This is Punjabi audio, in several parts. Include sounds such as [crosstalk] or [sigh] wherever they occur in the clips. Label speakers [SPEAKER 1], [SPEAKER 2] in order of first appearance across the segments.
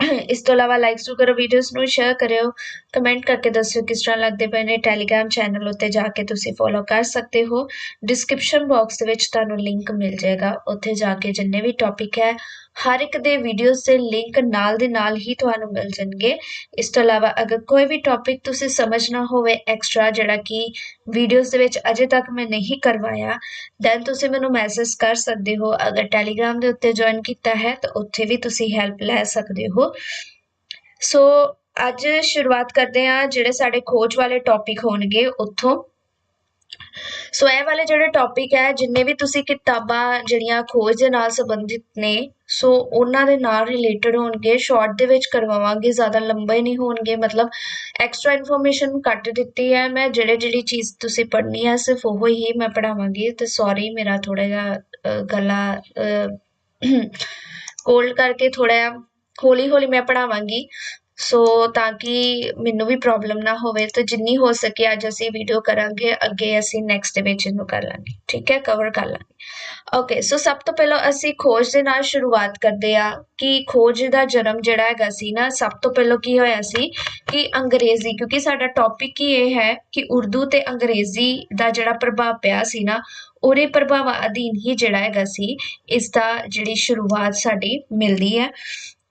[SPEAKER 1] ਇਸ ਤੋਂ ਇਲਾਵਾ ਲਾਈਕਸ ਟੂ ਕਰੋ ਵੀਡੀਓਜ਼ ਨੂੰ ਸ਼ੇਅਰ ਕਰਿਓ ਕਮੈਂਟ ਕਰਕੇ ਦੱਸਿਓ ਕਿਸ ਤਰ੍ਹਾਂ ਲੱਗਦੇ ਪਏ ਨੇ ਟੈਲੀਗ੍ਰam ਚੈਨਲ ਉੱਤੇ ਜਾ ਕੇ ਤੁਸੀਂ ਫੋਲੋ ਕਰ ਸਕਦੇ ਹੋ। ਡਿਸਕ੍ਰਿਪਸ਼ਨ ਬਾਕਸ ਦੇ ਵਿੱਚ ਤੁਹਾਨੂੰ ਲਿੰਕ ਮਿਲ ਜਾਏਗਾ। ਉੱਥੇ ਜਾ ਕੇ ਜਿੰਨੇ ਵੀ ਟੌਪਿਕ ਹੈ ਹਰ ਇੱਕ ਦੇ ਵੀਡੀਓਜ਼ ਦੇ ਲਿੰਕ ਨਾਲ ਦੇ ਨਾਲ ਹੀ ਤੁਹਾਨੂੰ ਮਿਲ ਜਾਣਗੇ। ਇਸ ਤੋਂ ਇਲਾਵਾ ਅਗਰ ਕੋਈ ਵੀ ਟੌਪਿਕ ਤੁਸੀਂ ਸਮਝਣਾ ਹੋਵੇ ਐਕਸਟਰਾ ਜਿਹੜਾ ਕਿ ਵੀਡੀਓਜ਼ ਦੇ ਵਿੱਚ ਅਜੇ ਤੱਕ ਮੈਂ ਨਹੀਂ ਕਰਵਾਇਆ ਦੈਨ ਤੁਸੀਂ ਮੈਨੂੰ ਮੈਸੇਜ ਕਰ ਸਕਦੇ ਹੋ। ਅਗਰ ਟੈਲੀਗ੍ਰਾਮ ਦੇ ਉੱਤੇ ਜੁਆਇਨ ਕੀਤਾ ਹੈ, ਤਾਂ ਉੱਥੇ ਵੀ ਤੁਸੀਂ ਹੈਲਪ ਲੈ ਸਕਦੇ ਹੋ। ਸੋ ਅੱਜ ਸ਼ੁਰੂਆਤ ਕਰਦੇ ਹਾਂ ਜਿਹੜੇ ਸਾਡੇ ਖੋਜ ਵਾਲੇ ਟੌਪਿਕ ਹੋਣਗੇ ਉੱਥੋਂ। ਸੋ ਇਹ ਵਾਲੇ ਜਿਹੜੇ ਟੌਪਿਕ ਹੈ, ਜਿੰਨੇ ਵੀ ਤੁਸੀਂ ਕਿਤਾਬਾਂ ਜਿਹੜੀਆਂ ਖੋਜ ਦੇ ਨਾਲ ਸੰਬੰਧਿਤ ਨੇ ਸੋ ਉਹਨਾਂ ਦੇ ਨਾਲ ਰਿਲੇਟਡ ਹੋਣਗੇ ਸ਼ਾਰਟ ਦੇ ਵਿੱਚ ਕਰਵਾਵਾਂਗੇ, ਜ਼ਿਆਦਾ ਲੰਬੇ ਨਹੀਂ ਹੋਣਗੇ, ਮਤਲਬ ਐਕਸਟਰਾ ਇਨਫੋਰਮੇਸ਼ਨ ਕੱਟ ਦਿੱਤੀ ਹੈ। ਮੈਂ ਜਿਹੜੇ ਜਿਹੜੀ ਚੀਜ਼ ਤੁਸੀਂ ਪੜ੍ਹਨੀ ਹੈ, ਸਿਰਫ ਉਹ ਹੀ ਮੈਂ ਪੜਾਵਾਂਗੀ ਤੇ ਸੌਰੀ ਮੇਰਾ ਥੋੜਾ ਜਿਹਾ ਗਲਾ ਕੋਲਡ [clears throat] ਕਰਕੇ ਥੋੜਾ ਹੌਲੀ ਹੌਲੀ ਮੈਂ ਪੜਾਵਾਂਗੀ ਸੋ ਤਾਂ ਕਿ ਮੈਨੂੰ ਵੀ ਪ੍ਰੋਬਲਮ ਨਾ ਹੋਵੇ, ਤੇ ਜਿੰਨੀ ਹੋ ਸਕੇ ਅੱਜ ਅਸੀਂ ਵੀਡੀਓ ਕਰਾਂਗੇ, ਅੱਗੇ ਅਸੀਂ ਨੈਕਸਟ ਦੇ ਵਿੱਚ ਇਹਨੂੰ ਕਰ ਲਾਂਗੇ। ਠੀਕ ਹੈ? ਕਵਰ ਕਰ ਲਾਂਗੇ। ਓਕੇ ਸੋ ਸਭ ਤੋਂ ਪਹਿਲਾਂ ਅਸੀਂ ਖੋਜ ਦੇ ਨਾਲ ਸ਼ੁਰੂਆਤ ਕਰਦੇ ਆ ਕਿ ਖੋਜ ਦਾ ਜਨਮ ਜਿਹੜਾ ਹੈਗਾ ਸੀ ਨਾ, ਸਭ ਤੋਂ ਪਹਿਲਾਂ ਕੀ ਹੋਇਆ ਸੀ ਕਿ ਅੰਗਰੇਜ਼ੀ, ਕਿਉਂਕਿ ਸਾਡਾ ਟੌਪਿਕ ਹੀ ਇਹ ਹੈ ਕਿ ਉਰਦੂ ਤੇ ਅੰਗਰੇਜ਼ੀ ਦਾ ਜਿਹੜਾ ਪ੍ਰਭਾਵ ਪਿਆ ਸੀ ਨਾ, ਉਹਦੇ ਪ੍ਰਭਾਵ ਅਧੀਨ ਹੀ ਜਿਹੜਾ ਹੈਗਾ ਸੀ, ਇਸ ਦਾ ਜਿਹੜੀ ਸ਼ੁਰੂਆਤ ਸਾਡੀ ਮਿਲਦੀ ਹੈ।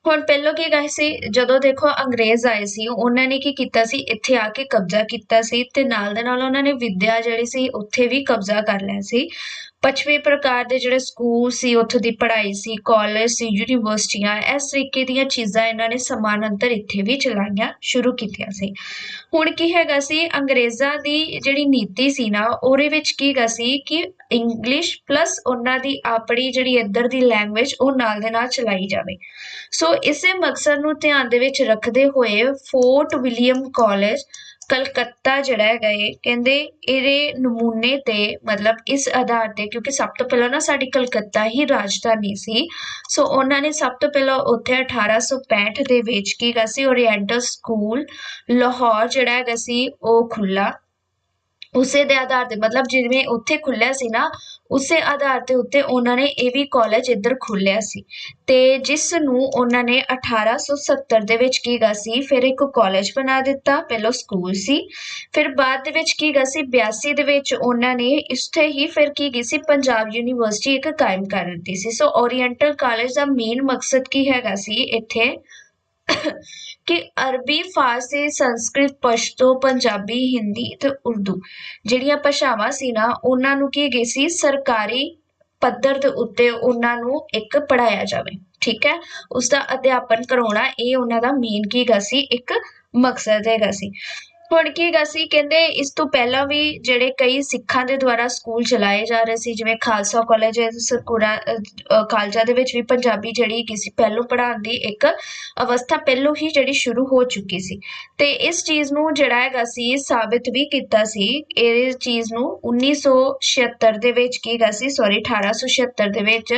[SPEAKER 1] ਹੁਣ ਪਹਿਲਾਂ ਕੀ ਕਹੇ ਸੀ? ਜਦੋਂ ਦੇਖੋ ਅੰਗਰੇਜ਼ ਆਏ ਸੀ, ਉਹਨਾਂ ਨੇ ਕੀ ਕੀਤਾ ਸੀ? ਇੱਥੇ ਆ ਕੇ ਕਬਜ਼ਾ ਕੀਤਾ ਸੀ ਤੇ ਨਾਲ ਦੇ ਨਾਲ ਉਹਨਾਂ ਨੇ ਵਿੱਦਿਆ ਜਿਹੜੀ ਸੀ, ਉੱਥੇ ਵੀ ਕਬਜ਼ਾ ਕਰ ਲਿਆ ਸੀ। ਪੱਛਮੀ ਪ੍ਰਕਾਰ ਦੇ ਜਿਹੜੇ ਸਕੂਲ ਸੀ, ਉੱਥੋਂ ਦੀ ਪੜ੍ਹਾਈ ਸੀ ਕਾਲਜ ਸੀ ਯੂਨੀਵਰਸਿਟੀਆਂ ਇਸ ਤਰੀਕੇ ਦੀਆਂ ਚੀਜ਼ਾਂ ਇਹਨਾਂ ਨੇ ਸਮਾਨਾਂਤਰ ਇੱਥੇ ਵੀ ਚਲਾਈਆਂ, ਸ਼ੁਰੂ ਕੀਤੀਆਂ ਸੀ। ਹੁਣ ਕੀ ਹੈਗਾ ਸੀ, ਅੰਗਰੇਜ਼ਾਂ ਦੀ ਜਿਹੜੀ ਨੀਤੀ ਸੀ ਨਾ, ਉਹਦੇ ਵਿੱਚ ਕੀ ਹੈਗਾ ਸੀ ਕਿ ਇੰਗਲਿਸ਼ ਪਲੱਸ ਉਹਨਾਂ ਦੀ ਆਪਣੀ ਜਿਹੜੀ ਇੱਧਰ ਦੀ ਲੈਂਗੁਏਜ ਉਹ ਨਾਲ ਦੇ ਨਾਲ ਚਲਾਈ ਜਾਵੇ। ਸੋ ਇਸੇ ਮਕਸਦ ਨੂੰ ਧਿਆਨ ਦੇ ਵਿੱਚ ਰੱਖਦੇ ਹੋਏ ਫੋਰਟ ਵਿਲੀਅਮ ਕਾਲਜ ਕਲਕੱਤਾ ਜਿਹੜਾ ਹੈਗਾ ਇਹ ਕਹਿੰਦੇ ਇਹਦੇ ਨਮੂਨੇ ਤੇ ਮਤਲਬ ਇਸ ਆਧਾਰ ਤੇ, ਕਿਉਂਕਿ ਸਭ ਤੋਂ ਪਹਿਲਾਂ ਨਾ ਸਾਡੀ ਕਲਕੱਤਾ ਹੀ ਰਾਜਧਾਨੀ ਸੀ। ਸੋ ਉਹਨਾਂ ਨੇ ਸਭ ਤੋਂ ਪਹਿਲਾਂ ਉੱਥੇ 1865 ਦੇ ਵਿੱਚ ਕੀ ਗਾ ਸੀ ਓਰੀਐਂਟਲ ਸਕੂਲ ਲਾਹੌਰ ਜਿਹੜਾ ਹੈਗਾ ਸੀ, ਉਹ ਖੁੱਲਾ ਉਸੇ ਦੇ ਆਧਾਰ ਤੇ, ਮਤਲਬ ਜਿਵੇਂ ਉੱਥੇ ਖੁੱਲਿਆ ਸੀ ਨਾ, ਉਸੇ ਆਧਾਰ ਤੇ ਉੱਤੇ ਉਹਨਾਂ ਨੇ ਇਹ ਵੀ ਕਾਲਜ ਇੱਧਰ ਖੋਲਿਆ ਸੀ। ਤੇ ਜਿਸ ਨੂੰ ਉਹਨਾਂ ਨੇ 1870 ਦੇ ਵਿੱਚ ਕੀਗਾ ਸੀ, ਫਿਰ ਇੱਕ ਕਾਲਜ ਬਣਾ ਦਿੱਤਾ, ਪਹਿਲਾਂ ਸਕੂਲ ਸੀ। ਫਿਰ ਬਾਅਦ ਦੇ ਵਿੱਚ ਕੀ ਕੀਗਾ ਸੀ 82 ਦੇ ਵਿੱਚ ਉਹਨਾਂ ਨੇ ਇਸਤੇ ਹੀ ਫਿਰ ਕੀ ਗਈ ਸੀ, ਪੰਜਾਬ ਯੂਨੀਵਰਸਿਟੀ ਇੱਕ ਕਾਇਮ ਕਰ ਦਿੱਤੀ ਸੀ। ਸੋ ਓਰੀਐਂਟਲ ਕਾਲਜ ਦਾ ਮੇਨ ਮਕਸਦ ਕੀ ਹੈਗਾ ਸੀ, ਇੱਥੇ ਕਿ ਅਰਬੀ, ਫਾਰਸੀ, ਸੰਸਕ੍ਰਿਤ, ਪਸ਼ਤੋ, ਪੰਜਾਬੀ, ਹਿੰਦੀ ਅਤੇ ਉਰਦੂ ਜਿਹੜੀਆਂ ਭਾਸ਼ਾਵਾਂ ਸੀ ਨਾ, ਉਹਨਾਂ ਨੂੰ ਕੀ ਗਈ ਸੀ? ਸਰਕਾਰੀ ਪੱਧਰ ਦੇ ਉੱਤੇ ਉਹਨਾਂ ਨੂੰ ਇੱਕ ਪੜਾਇਆ ਜਾਵੇ, ਠੀਕ ਹੈ? ਉਸ ਦਾ ਅਧਿਆਪਨ ਕਰਾਉਣਾ ਇਹ ਉਹਨਾਂ ਦਾ ਮੇਨ ਕੀ ਗਾ ਸੀ? ਇੱਕ ਮਕਸਦ ਹੈਗਾ ਸੀ। ਹੁਣ ਕੀ ਹੈਗਾ ਸੀ, ਕਹਿੰਦੇ ਇਸ ਤੋਂ ਪਹਿਲਾਂ ਵੀ ਜਿਹੜੇ ਕਈ ਸਿੱਖਾਂ ਦੇ ਦੁਆਰਾ ਸਕੂਲ ਚਲਾਏ ਜਾ ਰਹੇ ਸੀ, ਜਿਵੇਂ ਖਾਲਸਾ ਕਾਲਜ ਸਰਕੂਰਾ ਕਾਲਜਾ ਦੇ ਵਿੱਚ ਵੀ ਪੰਜਾਬੀ ਜਿਹੜੀ ਕਿਸੇ ਪਹਿਲੋਂ ਪੜ੍ਹਾਉਣ ਦੀ ਇੱਕ ਅਵਸਥਾ ਪਹਿਲੋਂ ਹੀ ਜਿਹੜੀ ਸ਼ੁਰੂ ਹੋ ਚੁੱਕੀ ਸੀ। ਤੇ ਇਸ ਚੀਜ਼ ਨੂੰ ਜਿਹੜਾ ਹੈਗਾ ਸੀ, ਸਾਬਿਤ ਵੀ ਕੀਤਾ ਸੀ। ਇਹ ਚੀਜ਼ ਨੂੰ 1976 ਦੇ ਵਿੱਚ ਕੀ ਹੈਗਾ ਸੀ ਸੌਰੀ 1876 ਦੇ ਵਿੱਚ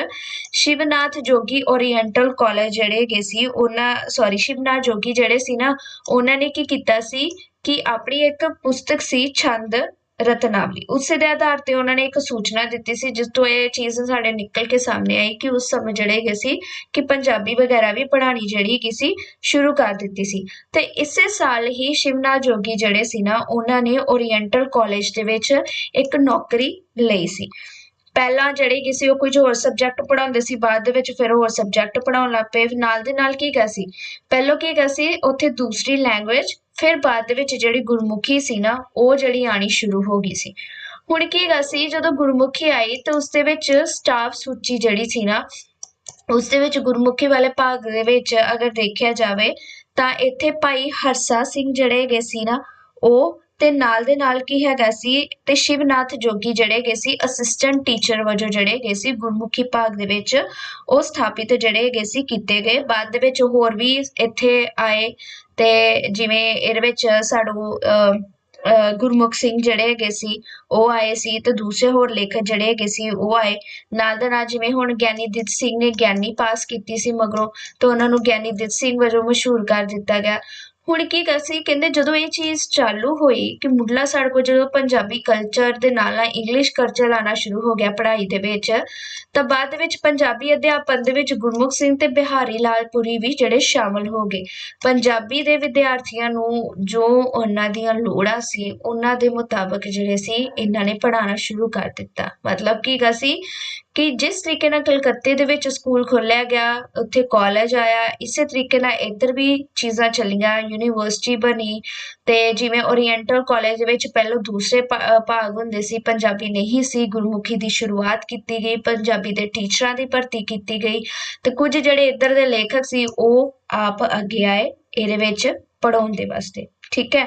[SPEAKER 1] ਸ਼ਿਵਨਾਥ ਜੋਗੀ ਓਰੀਐਂਟਲ ਕਾਲਜ ਜਿਹੜੇ ਗਏ ਸੀ, ਉਹਨਾਂ ਸੌਰੀ ਸ਼ਿਵਨਾਥ ਜੋਗੀ ਜਿਹੜੇ ਸੀ ਨਾ, ਉਹਨਾਂ ਨੇ ਕੀ ਕੀਤਾ ਸੀ ਕਿ ਆਪਣੀ ਇੱਕ ਪੁਸਤਕ ਸੀ ਛੰਦ ਰਤਨਾਵਲੀ। ਉਸੇ ਦੇ ਆਧਾਰ ਤੇ ਉਹਨਾਂ ਨੇ ਇੱਕ ਸੂਚਨਾ ਦਿੱਤੀ ਸੀ, ਜਿਸ ਤੋਂ ਇਹ ਚੀਜ਼ ਸਾਡੇ ਨਿਕਲ ਕੇ ਸਾਹਮਣੇ ਆਈ ਕਿ ਉਸ ਸਮੇਂ ਜਿਹੜੇ ਗਏ ਸੀ ਕਿ ਪੰਜਾਬੀ ਵਗੈਰਾ ਵੀ ਪੜ੍ਹਾਣੀ ਜਿਹੜੀ ਕੀ ਸੀ ਸ਼ੁਰੂ ਕਰ ਦਿੱਤੀ ਸੀ। ਤੇ ਇਸੇ ਸਾਲ ਹੀ ਸ਼ਿਵਨਾ ਜੋਗੀ ਜਿਹੜੇ ਸੀ ਨਾ, ਉਹਨਾਂ ਨੇ ਓਰੀਐਂਟਲ ਕਾਲਜ ਦੇ ਵਿੱਚ ਇੱਕ ਨੌਕਰੀ ਲਈ ਸੀ। ਪਹਿਲਾਂ ਜਿਹੜੇ ਕਿਸੇ ਉਹ ਕੁਝ ਹੋਰ ਸਬਜੈਕਟ ਪੜਾਉਂਦੇ ਸੀ, ਬਾਅਦ ਦੇ ਵਿੱਚ ਫਿਰ ਹੋਰ ਸਬਜੈਕਟ ਪੜਾਉਣ ਲੱਗ ਪਏ। ਨਾਲ ਦੇ ਨਾਲ ਕੀ ਗਿਆ ਸੀ? ਪਹਿਲਾਂ ਕੀ ਗਿਆ ਸੀ, ਉੱਥੇ ਦੂਸਰੀ ਲੈਂਗੁਏਜ ਫਿਰ ਬਾਅਦ ਦੇ ਵਿੱਚ ਜਿਹੜੀ ਗੁਰਮੁਖੀ ਸੀ ਨਾ, ਉਹ ਜਿਹੜੀ ਆਣੀ ਸ਼ੁਰੂ ਹੋ ਗਈ ਸੀ। ਹੁਣ ਕੀ ਗਾ ਸੀ, ਜਦੋਂ ਗੁਰਮੁਖੀ ਆਈ ਤਾਂ ਉਸ ਦੇ ਵਿੱਚ ਸਟਾਫ ਸੂਚੀ ਜਿਹੜੀ ਸੀ ਨਾ, ਉਸ ਦੇ ਵਿੱਚ ਗੁਰਮੁਖੀ ਵਾਲੇ ਭਾਗ ਦੇ ਵਿੱਚ ਅਗਰ ਦੇਖਿਆ ਜਾਵੇ, ਤਾਂ ਇੱਥੇ ਭਾਈ ਹਰਸਾ ਸਿੰਘ ਜਿਹੜੇ ਹੈਗੇ ਸੀ ਨਾ, ਉਹ ਤੇ ਨਾਲ ਦੇ ਨਾਲ ਕੀ ਹੈਗਾ ਸੀ, ਤੇ ਸ਼ਿਵਨਾਥ ਜੋਗੀ ਜਿਹੜੇ ਗਏ ਸੀ ਅਸਿਸਟੈਂਟ ਟੀਚਰ ਵਜੋਂ ਜਿਹੜੇ ਹੈਗੇ ਸੀ, ਗੁਰਮੁਖੀ ਭਾਗ ਦੇ ਵਿੱਚ ਉਹ ਸਥਾਪਿਤ ਜਿਹੜੇ ਹੈਗੇ ਸੀ, ਕੀਤੇ ਗਏ। ਬਾਅਦ ਦੇ ਵਿੱਚ ਹੋਰ ਵੀ ਇੱਥੇ ਆਏ ਤੇ ਜਿਵੇਂ ਇਹਦੇ ਵਿੱਚ ਸਾਡੂ, ਅਹ ਗੁਰਮੁਖ ਸਿੰਘ ਜਿਹੜੇ ਹੈਗੇ ਸੀ, ਉਹ ਆਏ ਸੀ ਤੇ ਦੂਸਰੇ ਹੋਰ ਲੇਖਕ ਜਿਹੜੇ ਹੈਗੇ ਸੀ, ਉਹ ਆਏ। ਨਾਲ ਦੇ ਨਾਲ ਜਿਵੇਂ ਹੁਣ ਗਿਆਨੀ ਦਿੱਤ ਸਿੰਘ ਨੇ ਗਿਆਨੀ ਪਾਸ ਕੀਤੀ ਸੀ ਮਗਰੋਂ, ਤੇ ਉਹਨਾਂ ਨੂੰ ਗਿਆਨੀ ਦਿੱਤ ਸਿੰਘ ਵਜੋਂ ਮਸ਼ਹੂਰ ਕਰ ਦਿੱਤਾ ਗਿਆ। ਹੁਣ ਕੀ ਕਰ ਕਹਿੰਦੇ ਜਦੋਂ ਇਹ ਚੀਜ਼ ਚਾਲੂ ਹੋਈ ਕਿ ਮੁੱਢਲਾ ਸਾਡੇ ਕੋਲ ਜਦੋਂ ਪੰਜਾਬੀ ਕਲਚਰ ਦੇ ਨਾਲ ਨਾਲ ਇੰਗਲਿਸ਼ ਕਲਚਰ ਆਣਾ ਸ਼ੁਰੂ ਹੋ ਗਿਆ ਪੜ੍ਹਾਈ ਦੇ ਵਿੱਚ, ਤਾਂ ਬਾਅਦ ਵਿੱਚ ਪੰਜਾਬੀ ਅਧਿਆਪਨ ਦੇ ਵਿੱਚ ਗੁਰਮੁਖ ਸਿੰਘ ਤੇ ਬਿਹਾਰੀ ਲਾਲ ਪੁਰੀ ਵੀ ਜਿਹੜੇ ਸ਼ਾਮਲ ਹੋ ਗਏ। ਪੰਜਾਬੀ ਦੇ ਵਿਦਿਆਰਥੀਆਂ ਨੂੰ ਜੋ ਉਹਨਾਂ ਦੀਆਂ ਲੋੜਾਂ ਸੀ, ਉਹਨਾਂ ਦੇ ਮੁਤਾਬਕ ਜਿਹੜੇ ਸੀ, ਇਹਨਾਂ ਨੇ ਪੜ੍ਹਾਉਣਾ ਸ਼ੁਰੂ ਕਰ ਦਿੱਤਾ। ਮਤਲਬ ਕੀ ਗਾ ਸੀ? ਕਿ ਜਿਸ ਤਰੀਕੇ ਨਾਲ ਕਲਕੱਤੇ ਦੇ ਵਿੱਚ ਸਕੂਲ ਖੋਲ੍ਹਿਆ ਗਿਆ, ਉੱਥੇ ਕਾਲਜ ਆਇਆ, ਇਸੇ ਤਰੀਕੇ ਨਾਲ ਇੱਧਰ ਵੀ ਚੀਜ਼ਾਂ ਚੱਲੀਆਂ ਯੂਨੀਵਰਸਿਟੀ ਬਣੀ ਅਤੇ ਜਿਵੇਂ ਓਰੀਐਂਟਲ ਕਾਲਜ ਦੇ ਵਿੱਚ ਪਹਿਲਾਂ ਦੂਸਰੇ ਭਾ- ਭਾਗ ਹੁੰਦੇ ਸੀ, ਪੰਜਾਬੀ ਨਹੀਂ ਸੀ, ਗੁਰਮੁਖੀ ਦੀ ਸ਼ੁਰੂਆਤ ਕੀਤੀ ਗਈ, ਪੰਜਾਬੀ ਦੇ ਟੀਚਰਾਂ ਦੀ ਭਰਤੀ ਕੀਤੀ ਗਈ ਅਤੇ ਕੁਝ ਜਿਹੜੇ ਇੱਧਰ ਦੇ ਲੇਖਕ ਸੀ, ਉਹ ਆਪ ਅੱਗੇ ਆਏ ਇਹਦੇ ਵਿੱਚ ਪੜਾਉਣ ਦੇ ਵਾਸਤੇ, ਠੀਕ ਹੈ?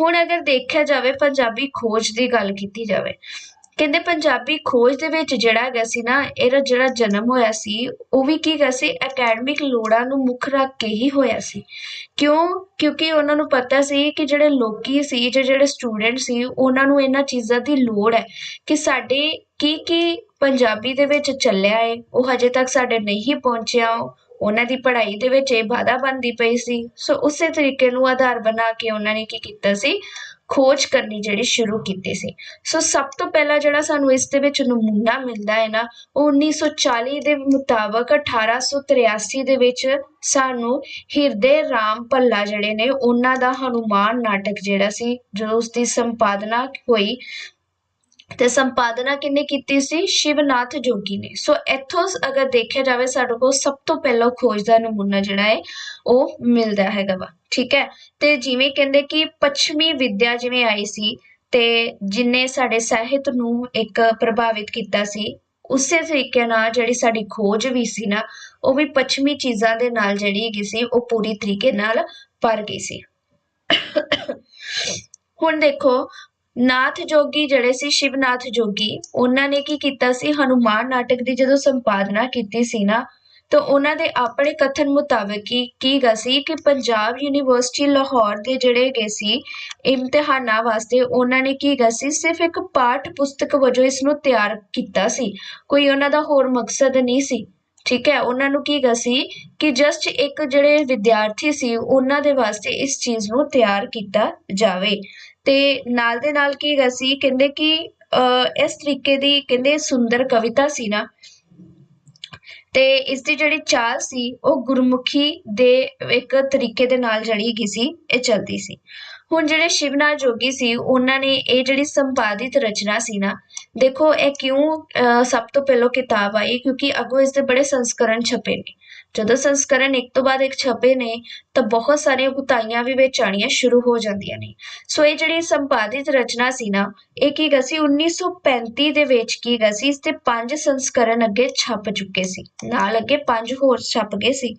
[SPEAKER 1] ਹੁਣ ਅਗਰ ਦੇਖਿਆ ਜਾਵੇ, ਪੰਜਾਬੀ ਖੋਜ ਦੀ ਗੱਲ ਕੀਤੀ ਜਾਵੇ ਕਹਿੰਦੇ ਪੰਜਾਬੀ ਖੋਜ ਦੇ ਵਿੱਚ ਜਿਹੜਾ ਹੈਗਾ ਸੀ ਨਾ, ਇਹਦਾ ਜਿਹੜਾ ਜਨਮ ਹੋਇਆ ਸੀ, ਉਹ ਵੀ ਕੀ ਹੈਗਾ ਸੀ ਅਕੈਡਮਿਕ ਲੋੜਾਂ ਨੂੰ ਮੁੱਖ ਰੱਖ ਕੇ ਹੀ ਹੋਇਆ ਸੀ। ਕਿਉਂ? ਕਿਉਂਕਿ ਉਹਨਾਂ ਨੂੰ ਪਤਾ ਸੀ ਕਿ ਜਿਹੜੇ ਲੋਕੀ ਸੀ, ਜਾਂ ਜਿਹੜੇ ਸਟੂਡੈਂਟ ਸੀ, ਉਹਨਾਂ ਨੂੰ ਇਹਨਾਂ ਚੀਜ਼ਾਂ ਦੀ ਲੋੜ ਹੈ ਕਿ ਸਾਡੇ ਕੀ ਕੀ ਪੰਜਾਬੀ ਦੇ ਵਿੱਚ ਚੱਲਿਆ ਏ, ਉਹ ਹਜੇ ਤੱਕ ਸਾਡੇ ਨਹੀਂ ਪਹੁੰਚਿਆ। ਉਹਨਾਂ ਦੀ ਪੜ੍ਹਾਈ ਦੇ ਵਿੱਚ ਇਹ ਬਾਧਾ ਬਣਦੀ ਪਈ ਸੀ। ਸੋ ਉਸੇ ਤਰੀਕੇ ਨੂੰ ਆਧਾਰ ਬਣਾ ਕੇ ਉਹਨਾਂ ਨੇ ਕੀ ਕੀਤਾ ਸੀ? ਖੋਜ ਕਰਨੀ ਜਿਹੜੀ ਸ਼ੁਰੂ ਕੀਤੀ ਸੀ। ਸੋ ਸਭ ਤੋਂ ਪਹਿਲਾਂ ਜਿਹੜਾ ਸਾਨੂੰ ਇਸ ਦੇ ਵਿੱਚ ਨਮੂਨਾ ਮਿਲਦਾ ਹੈ ਨਾ, ਉਹ 1940 ਦੇ ਮੁਤਾਬਕ 1883 ਦੇ ਵਿੱਚ ਸਾਨੂੰ ਹਿਰਦੇ ਰਾਮ ਭੱਲਾ ਜਿਹੜੇ ਨੇ, ਉਹਨਾਂ ਦਾ ਹਨੂਮਾਨ ਨਾਟਕ ਜਿਹੜਾ ਸੀ, ਜਦੋਂ ਉਸ ਦੀ ਸੰਪਾਦਨਾ ਹੋਈ ਤੇ ਸੰਪਾਦਨਾ ਕਿੰਨੇ ਕੀਤੀ ਸੀ? ਸ਼ਿਵਨਾਥ ਜੋਗੀ ਨੇ। ਸੋ ਇੱਥੋਂ ਅਗਰ ਦੇਖਿਆ ਜਾਵੇ ਸਾਡੇ ਕੋਲ ਸਭ ਤੋਂ ਪਹਿਲਾਂ ਖੋਜ ਦਾ ਨਮੂਨਾ ਜਿਹੜਾ ਹੈ, ਉਹ ਮਿਲਦਾ ਹੈਗਾ ਵਾ। ਠੀਕ ਹੈ? ਤੇ ਜਿਵੇਂ ਕਹਿੰਦੇ ਕਿ ਪੱਛਮੀ ਵਿਦਿਆ ਜਿਵੇਂ ਆਈ ਸੀ ਤੇ ਜਿਨੇ ਸਾਡੇ ਸਾਹਿਤ ਨੂੰ ਇੱਕ ਪ੍ਰਭਾਵਿਤ ਕੀਤਾ ਸੀ, ਉਸੇ ਤਰੀਕੇ ਨਾਲ ਜਿਹੜੀ ਸਾਡੀ ਖੋਜ ਵੀ ਸੀ ਨਾ, ਉਹ ਵੀ ਪੱਛਮੀ ਚੀਜ਼ਾਂ ਦੇ ਨਾਲ ਜਿਹੜੀ ਹੈਗੀ ਸੀ, ਉਹ ਪੂਰੀ ਤਰੀਕੇ ਨਾਲ ਭਰ ਗਈ ਸੀ। ਹੁਣ ਦੇਖੋ ਨਾਥ ਜੋਗੀ ਜਿਹੜੇ ਸੀ, ਸ਼ਿਵਨਾਥ ਜੋਗੀ, ਉਹਨਾਂ ਨੇ ਕੀ ਕੀਤਾ ਸੀ? ਹਨੂਮਾਨ ਨਾਟਕ ਦੀ ਜਦੋਂ ਸੰਪਾਦਨਾ ਕੀਤੀ ਸੀ ਨਾ, ਤਾਂ ਉਹਨਾਂ ਦੇ ਆਪਣੇ ਕਥਨ ਮੁਤਾਬਕ ਕੀ ਕੀ ਗਾ ਸੀ ਕਿ ਪੰਜਾਬ ਯੂਨੀਵਰਸਿਟੀ ਲਾਹੌਰ ਦੇ ਜਿਹੜੇ ਗਏ ਸੀ, ਇਮਤਿਹਾਨਾਂ ਵਾਸਤੇ ਉਹਨਾਂ ਨੇ ਕੀ ਗਾ ਸੀ? ਸਿਰਫ ਇੱਕ ਪਾਠ ਪੁਸਤਕ ਵਜੋਂ ਇਸ ਨੂੰ ਤਿਆਰ ਕੀਤਾ ਸੀ। ਕੋਈ ਉਹਨਾਂ ਦਾ ਹੋਰ ਮਕਸਦ ਨਹੀਂ ਸੀ। ਠੀਕ ਹੈ, ਉਹਨਾਂ ਨੂੰ ਕੀ ਗਾ ਸੀ ਕਿ ਜਸਟ ਇੱਕ ਜਿਹੜੇ ਵਿਦਿਆਰਥੀ ਸੀ, ਉਹਨਾਂ ਦੇ ਵਾਸਤੇ ਇਸ ਚੀਜ਼ ਨੂੰ ਤਿਆਰ ਕੀਤਾ ਜਾਵੇ। ਤੇ ਨਾਲ ਦੇ ਨਾਲ ਕੀ ਹੈਗਾ ਸੀ ਕਹਿੰਦੇ ਕਿ ਅਹ, ਇਸ ਤਰੀਕੇ ਦੀ ਕਹਿੰਦੇ ਸੁੰਦਰ ਕਵਿਤਾ ਸੀ ਨਾ। ਤੇ ਇਸ ਦੀ ਜਿਹੜੀ ਚਾਲ ਸੀ ਉਹ ਗੁਰਮੁਖੀ ਦੇ ਇੱਕ ਤਰੀਕੇ ਦੇ ਨਾਲ ਜਿਹੜੀ ਹੈਗੀ ਸੀ ਇਹ ਚਲਦੀ ਸੀ। ਹੁਣ ਜਿਹੜੇ ਸ਼ਿਵਨਾਥ ਜੋਗੀ ਸੀ ਉਹਨਾਂ ਨੇ ਇਹ ਜਿਹੜੀ ਸੰਪਾਦਿਤ ਰਚਨਾ ਸੀ ਨਾ ਦੇਖੋ ਇਹ ਕਿਉਂ ਅਹ, ਸਭ ਤੋਂ ਪਹਿਲਾਂ ਕਿਤਾਬ ਆਈ ਕਿਉਂਕਿ ਅੱਗੋਂ ਇਸ ਦੇ ਬੜੇ ਸੰਸਕਰਣ ਛਪੇ ਨੇ। ਜਦੋਂ ਸੰਸਕਰਣ ਇੱਕ ਤੋਂ ਬਾਅਦ ਇੱਕ ਛਪੇ ਨੇ, ਤਾਂ ਬਹੁਤ ਸਾਰੀਆਂ ਗੁਤਾਈਆਂ ਵੀ ਵਿੱਚ ਆਉਣੀਆਂ ਸ਼ੁਰੂ ਹੋ ਜਾਂਦੀਆਂ ਨੇ। ਸੋ ਇਹ ਜਿਹੜੀ ਸੰਪਾਦਿਤ ਰਚਨਾ ਸੀ ਨਾ, ਇਹ ਕੀ ਗਾ ਸੀ? 1935 ਦੇ ਵਿੱਚ ਕੀ ਗਾ ਸੀ? ਇਸ ਦੇ ਪੰਜ ਸੰਸਕਰਣ ਅੱਗੇ ਛਪ ਚੁੱਕੇ ਸੀ। ਨਾਲ ਅੱਗੇ ਪੰਜ ਹੋਰ ਛਪ ਗਏ ਸੀ।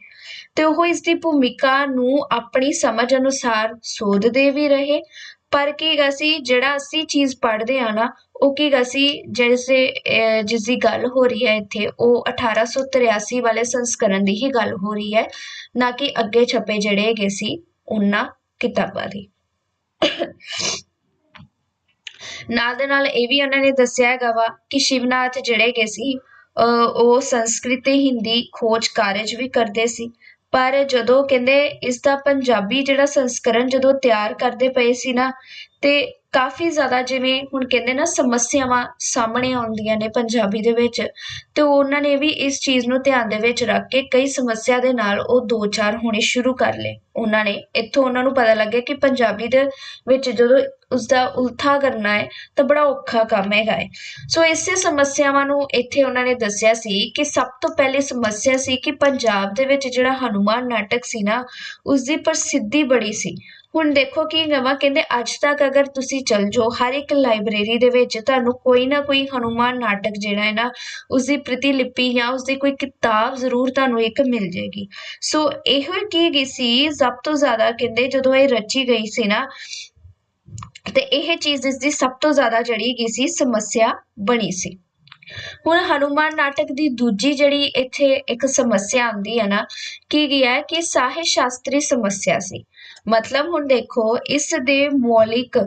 [SPEAKER 1] ਤੇ ਉਹ ਇਸ ਦੀ ਭੂਮਿਕਾ ਨੂੰ ਆਪਣੀ ਸਮਝ ਅਨੁਸਾਰ ਸੋਧਦੇ ਵੀ ਰਹੇ ਪਰ ਕੀ ਗਾ ਸੀ, ਜਿਹੜਾ ਅਸੀਂ ਚੀਜ਼ ਪੜ੍ਹਦੇ ਹਾਂ ਨਾ, ਉਹ ਕੀ ਗਾ ਸੀ, ਜੈਸੇ ਜਿਸ ਦੀ ਗੱਲ ਹੋ ਰਹੀ ਹੈ ਇੱਥੇ, ਉਹ 1883 ਵਾਲੇ ਸੰਸਕਰਨ ਦੀ ਹੀ ਗੱਲ ਹੋ ਰਹੀ ਹੈ, ਨਾ ਕਿ ਅੱਗੇ ਛਪੇ ਜਿਹੜੇ ਹੈਗੇ ਸੀ, ਉਹਨਾਂ ਕਿਤਾਬਾਂ ਦੀ। ਨਾਲ ਦੇ ਨਾਲ ਇਹ ਵੀ ਉਹਨਾਂ ਨੇ ਦੱਸਿਆ ਹੈਗਾ ਵਾ ਕਿ ਸ਼ਿਵਨਾਥ ਜਿਹੜੇ ਹੈਗੇ ਸੀ ਉਹ ਸੰਸਕ੍ਰਿਤ ਤੇ ਹਿੰਦੀ ਖੋਜ ਕਾਰਜ ਵੀ ਕਰਦੇ ਸੀ। ਪਰ ਜਦੋਂ ਕਹਿੰਦੇ ਇਸ ਦਾ ਪੰਜਾਬੀ ਜਿਹੜਾ ਸੰਸਕਰਣ ਜਦੋਂ ਤਿਆਰ ਕਰਦੇ ਪਏ ਸੀ ਨਾ ਅਤੇ ਕਾਫੀ ਜ਼ਿਆਦਾ ਜਿਵੇਂ ਹੁਣ ਕਹਿੰਦੇ ਨਾ ਸਮੱਸਿਆਵਾਂ ਸਾਹਮਣੇ ਆਉਂਦੀਆਂ ਨੇ ਪੰਜਾਬੀ ਦੇ ਵਿੱਚ, ਤੇ ਉਹਨਾਂ ਨੇ ਵੀ ਇਸ ਚੀਜ਼ ਨੂੰ ਧਿਆਨ ਦੇ ਵਿੱਚ ਰੱਖ ਕੇ ਕਈ ਸਮੱਸਿਆ ਦੇ ਨਾਲ ਉਹ ਦੋ ਚਾਰ ਹੋਣੇ ਸ਼ੁਰੂ ਕਰ ਲਏ। ਉਹਨਾਂ ਨੇ ਇੱਥੋਂ ਉਹਨਾਂ ਨੂੰ ਪਤਾ ਲੱਗਿਆ ਕਿ ਪੰਜਾਬੀ ਦੇ ਵਿੱਚ ਜਦੋਂ ਉਸ ਦਾ ਉਲਥਾ ਕਰਨਾ ਹੈ, ਤਾਂ ਬੜਾ ਔਖਾ ਕੰਮ ਹੈਗਾ ਹੈ। ਸੋ ਇਸੇ ਸਮੱਸਿਆਵਾਂ ਨੂੰ ਇੱਥੇ ਉਹਨਾਂ ਨੇ ਦੱਸਿਆ ਸੀ ਕਿ ਸਭ ਤੋਂ ਪਹਿਲੀ ਸਮੱਸਿਆ ਸੀ ਕਿ ਪੰਜਾਬ ਦੇ ਵਿੱਚ ਜਿਹੜਾ ਹਨੂਮਾਨ ਨਾਟਕ ਸੀ ਨਾ ਉਸ ਦੀ ਪ੍ਰਸਿੱਧੀ ਬੜੀ ਸੀ। ਹੁਣ ਦੇਖੋ ਕੀ ਨਵਾਂ, ਕਹਿੰਦੇ ਅੱਜ ਤੱਕ ਅਗਰ ਤੁਸੀਂ ਚਲ ਜਾਓ, ਹਰ ਇੱਕ ਲਾਇਬ੍ਰੇਰੀ ਦੇ ਵਿੱਚ ਤੁਹਾਨੂੰ ਕੋਈ ਨਾ ਕੋਈ ਹਨੂਮਾਨ ਨਾਟਕ ਜਿਹੜਾ ਹੈ ਨਾ ਉਸ ਦੀ ਪ੍ਰਤੀਲਿਪੀ ਜਾਂ ਉਸ ਦੀ ਕੋਈ ਕਿਤਾਬ ਜ਼ਰੂਰ ਤੁਹਾਨੂੰ ਇੱਕ ਮਿਲ ਜਾਏਗੀ। ਸੋ ਇਹੋ ਕੀ ਗਈ ਸੀ, ਸਭ ਤੋਂ ਜ਼ਿਆਦਾ ਕਹਿੰਦੇ ਜਦੋਂ ਇਹ ਰਚੀ ਗਈ ਸੀ ਨਾ, ਤੇ ਇਹ ਚੀਜ਼ ਇਸ ਦੀ ਸਭ ਤੋਂ ਜ਼ਿਆਦਾ ਜਿਹੜੀ ਗਈ ਸੀ, ਸਮੱਸਿਆ ਬਣੀ ਸੀ। ਹੁਣ ਹਨੂਮਾਨ ਨਾਟਕ ਦੀ ਦੂਜੀ ਜਿਹੜੀ ਇੱਥੇ ਇੱਕ ਸਮੱਸਿਆ ਆਉਂਦੀ ਹੈ ਨਾ, ਕੀ ਗਿਆ ਕਿ ਸਾਹਿਤ ਸ਼ਾਸਤਰੀ ਸਮੱਸਿਆ ਸੀ। ਮਤਲਬ ਹੁਣ ਦੇਖੋ ਇਸ ਦੇ ਮੌਲਿਕ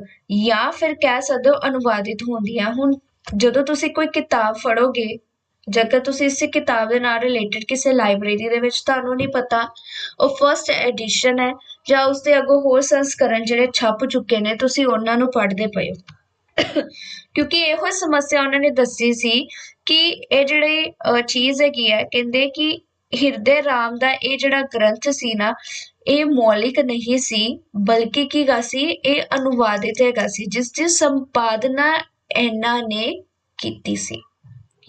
[SPEAKER 1] ਜਾਂ ਫਿਰ ਕਹਿ ਸਕਦੇ ਹੋ ਅਨੁਵਾਦਿਤ ਹੁੰਦੀਆਂ ਹੁਣ। ਜਦੋਂ ਤੁਸੀਂ ਕੋਈ ਕਿਤਾਬ ਫੜੋਗੇ ਜੇਕਰ ਤੁਸੀਂ ਇਸ ਕਿਤਾਬ ਦੇ ਨਾਲ ਰਿਲੇਟਡ ਕਿਸੇ ਲਾਇਬ੍ਰੇਰੀ ਦੇ ਵਿੱਚ ਤੁਹਾਨੂੰ ਨਹੀਂ ਪਤਾ। ਉਹ ਫਰਸਟ ਐਡੀਸ਼ਨ ਹੈ ਜਾਂ ਉਸ ਦੇ ਅੱਗੋਂ ਹੋਰ ਸੰਸਕਰਨ ਜਿਹੜੇ ਛਪ ਚੁੱਕੇ ਨੇ ਤੁਸੀਂ ਉਹਨਾਂ ਨੂੰ ਪੜ੍ਹਦੇ ਪਏ ਹੋ। ਕਿਉਂਕਿ ਇਹੋ ਸਮੱਸਿਆ ਉਹਨਾਂ ਨੇ ਦੱਸੀ ਸੀ ਕਿ ਇਹ ਜਿਹੜੀ ਅਹ, ਚੀਜ਼ ਹੈਗੀ ਹੈ ਕਹਿੰਦੇ ਕਿ ਹਿਰਦੇ ਰਾਮ ਦਾ ਇਹ ਜਿਹੜਾ ਗ੍ਰੰਥ ਸੀ ਨਾ ਇਹ ਮੌਲਿਕ ਨਹੀਂ ਸੀ, ਬਲਕਿ ਕੀ ਗਾ ਸੀ? ਇਹ ਅਨੁਵਾਦਿਤ ਹੈਗਾ ਸੀ, ਜਿਸ ਦੀ ਸੰਪਾਦਨਾ ਇਹਨਾਂ ਨੇ ਕੀਤੀ ਸੀ।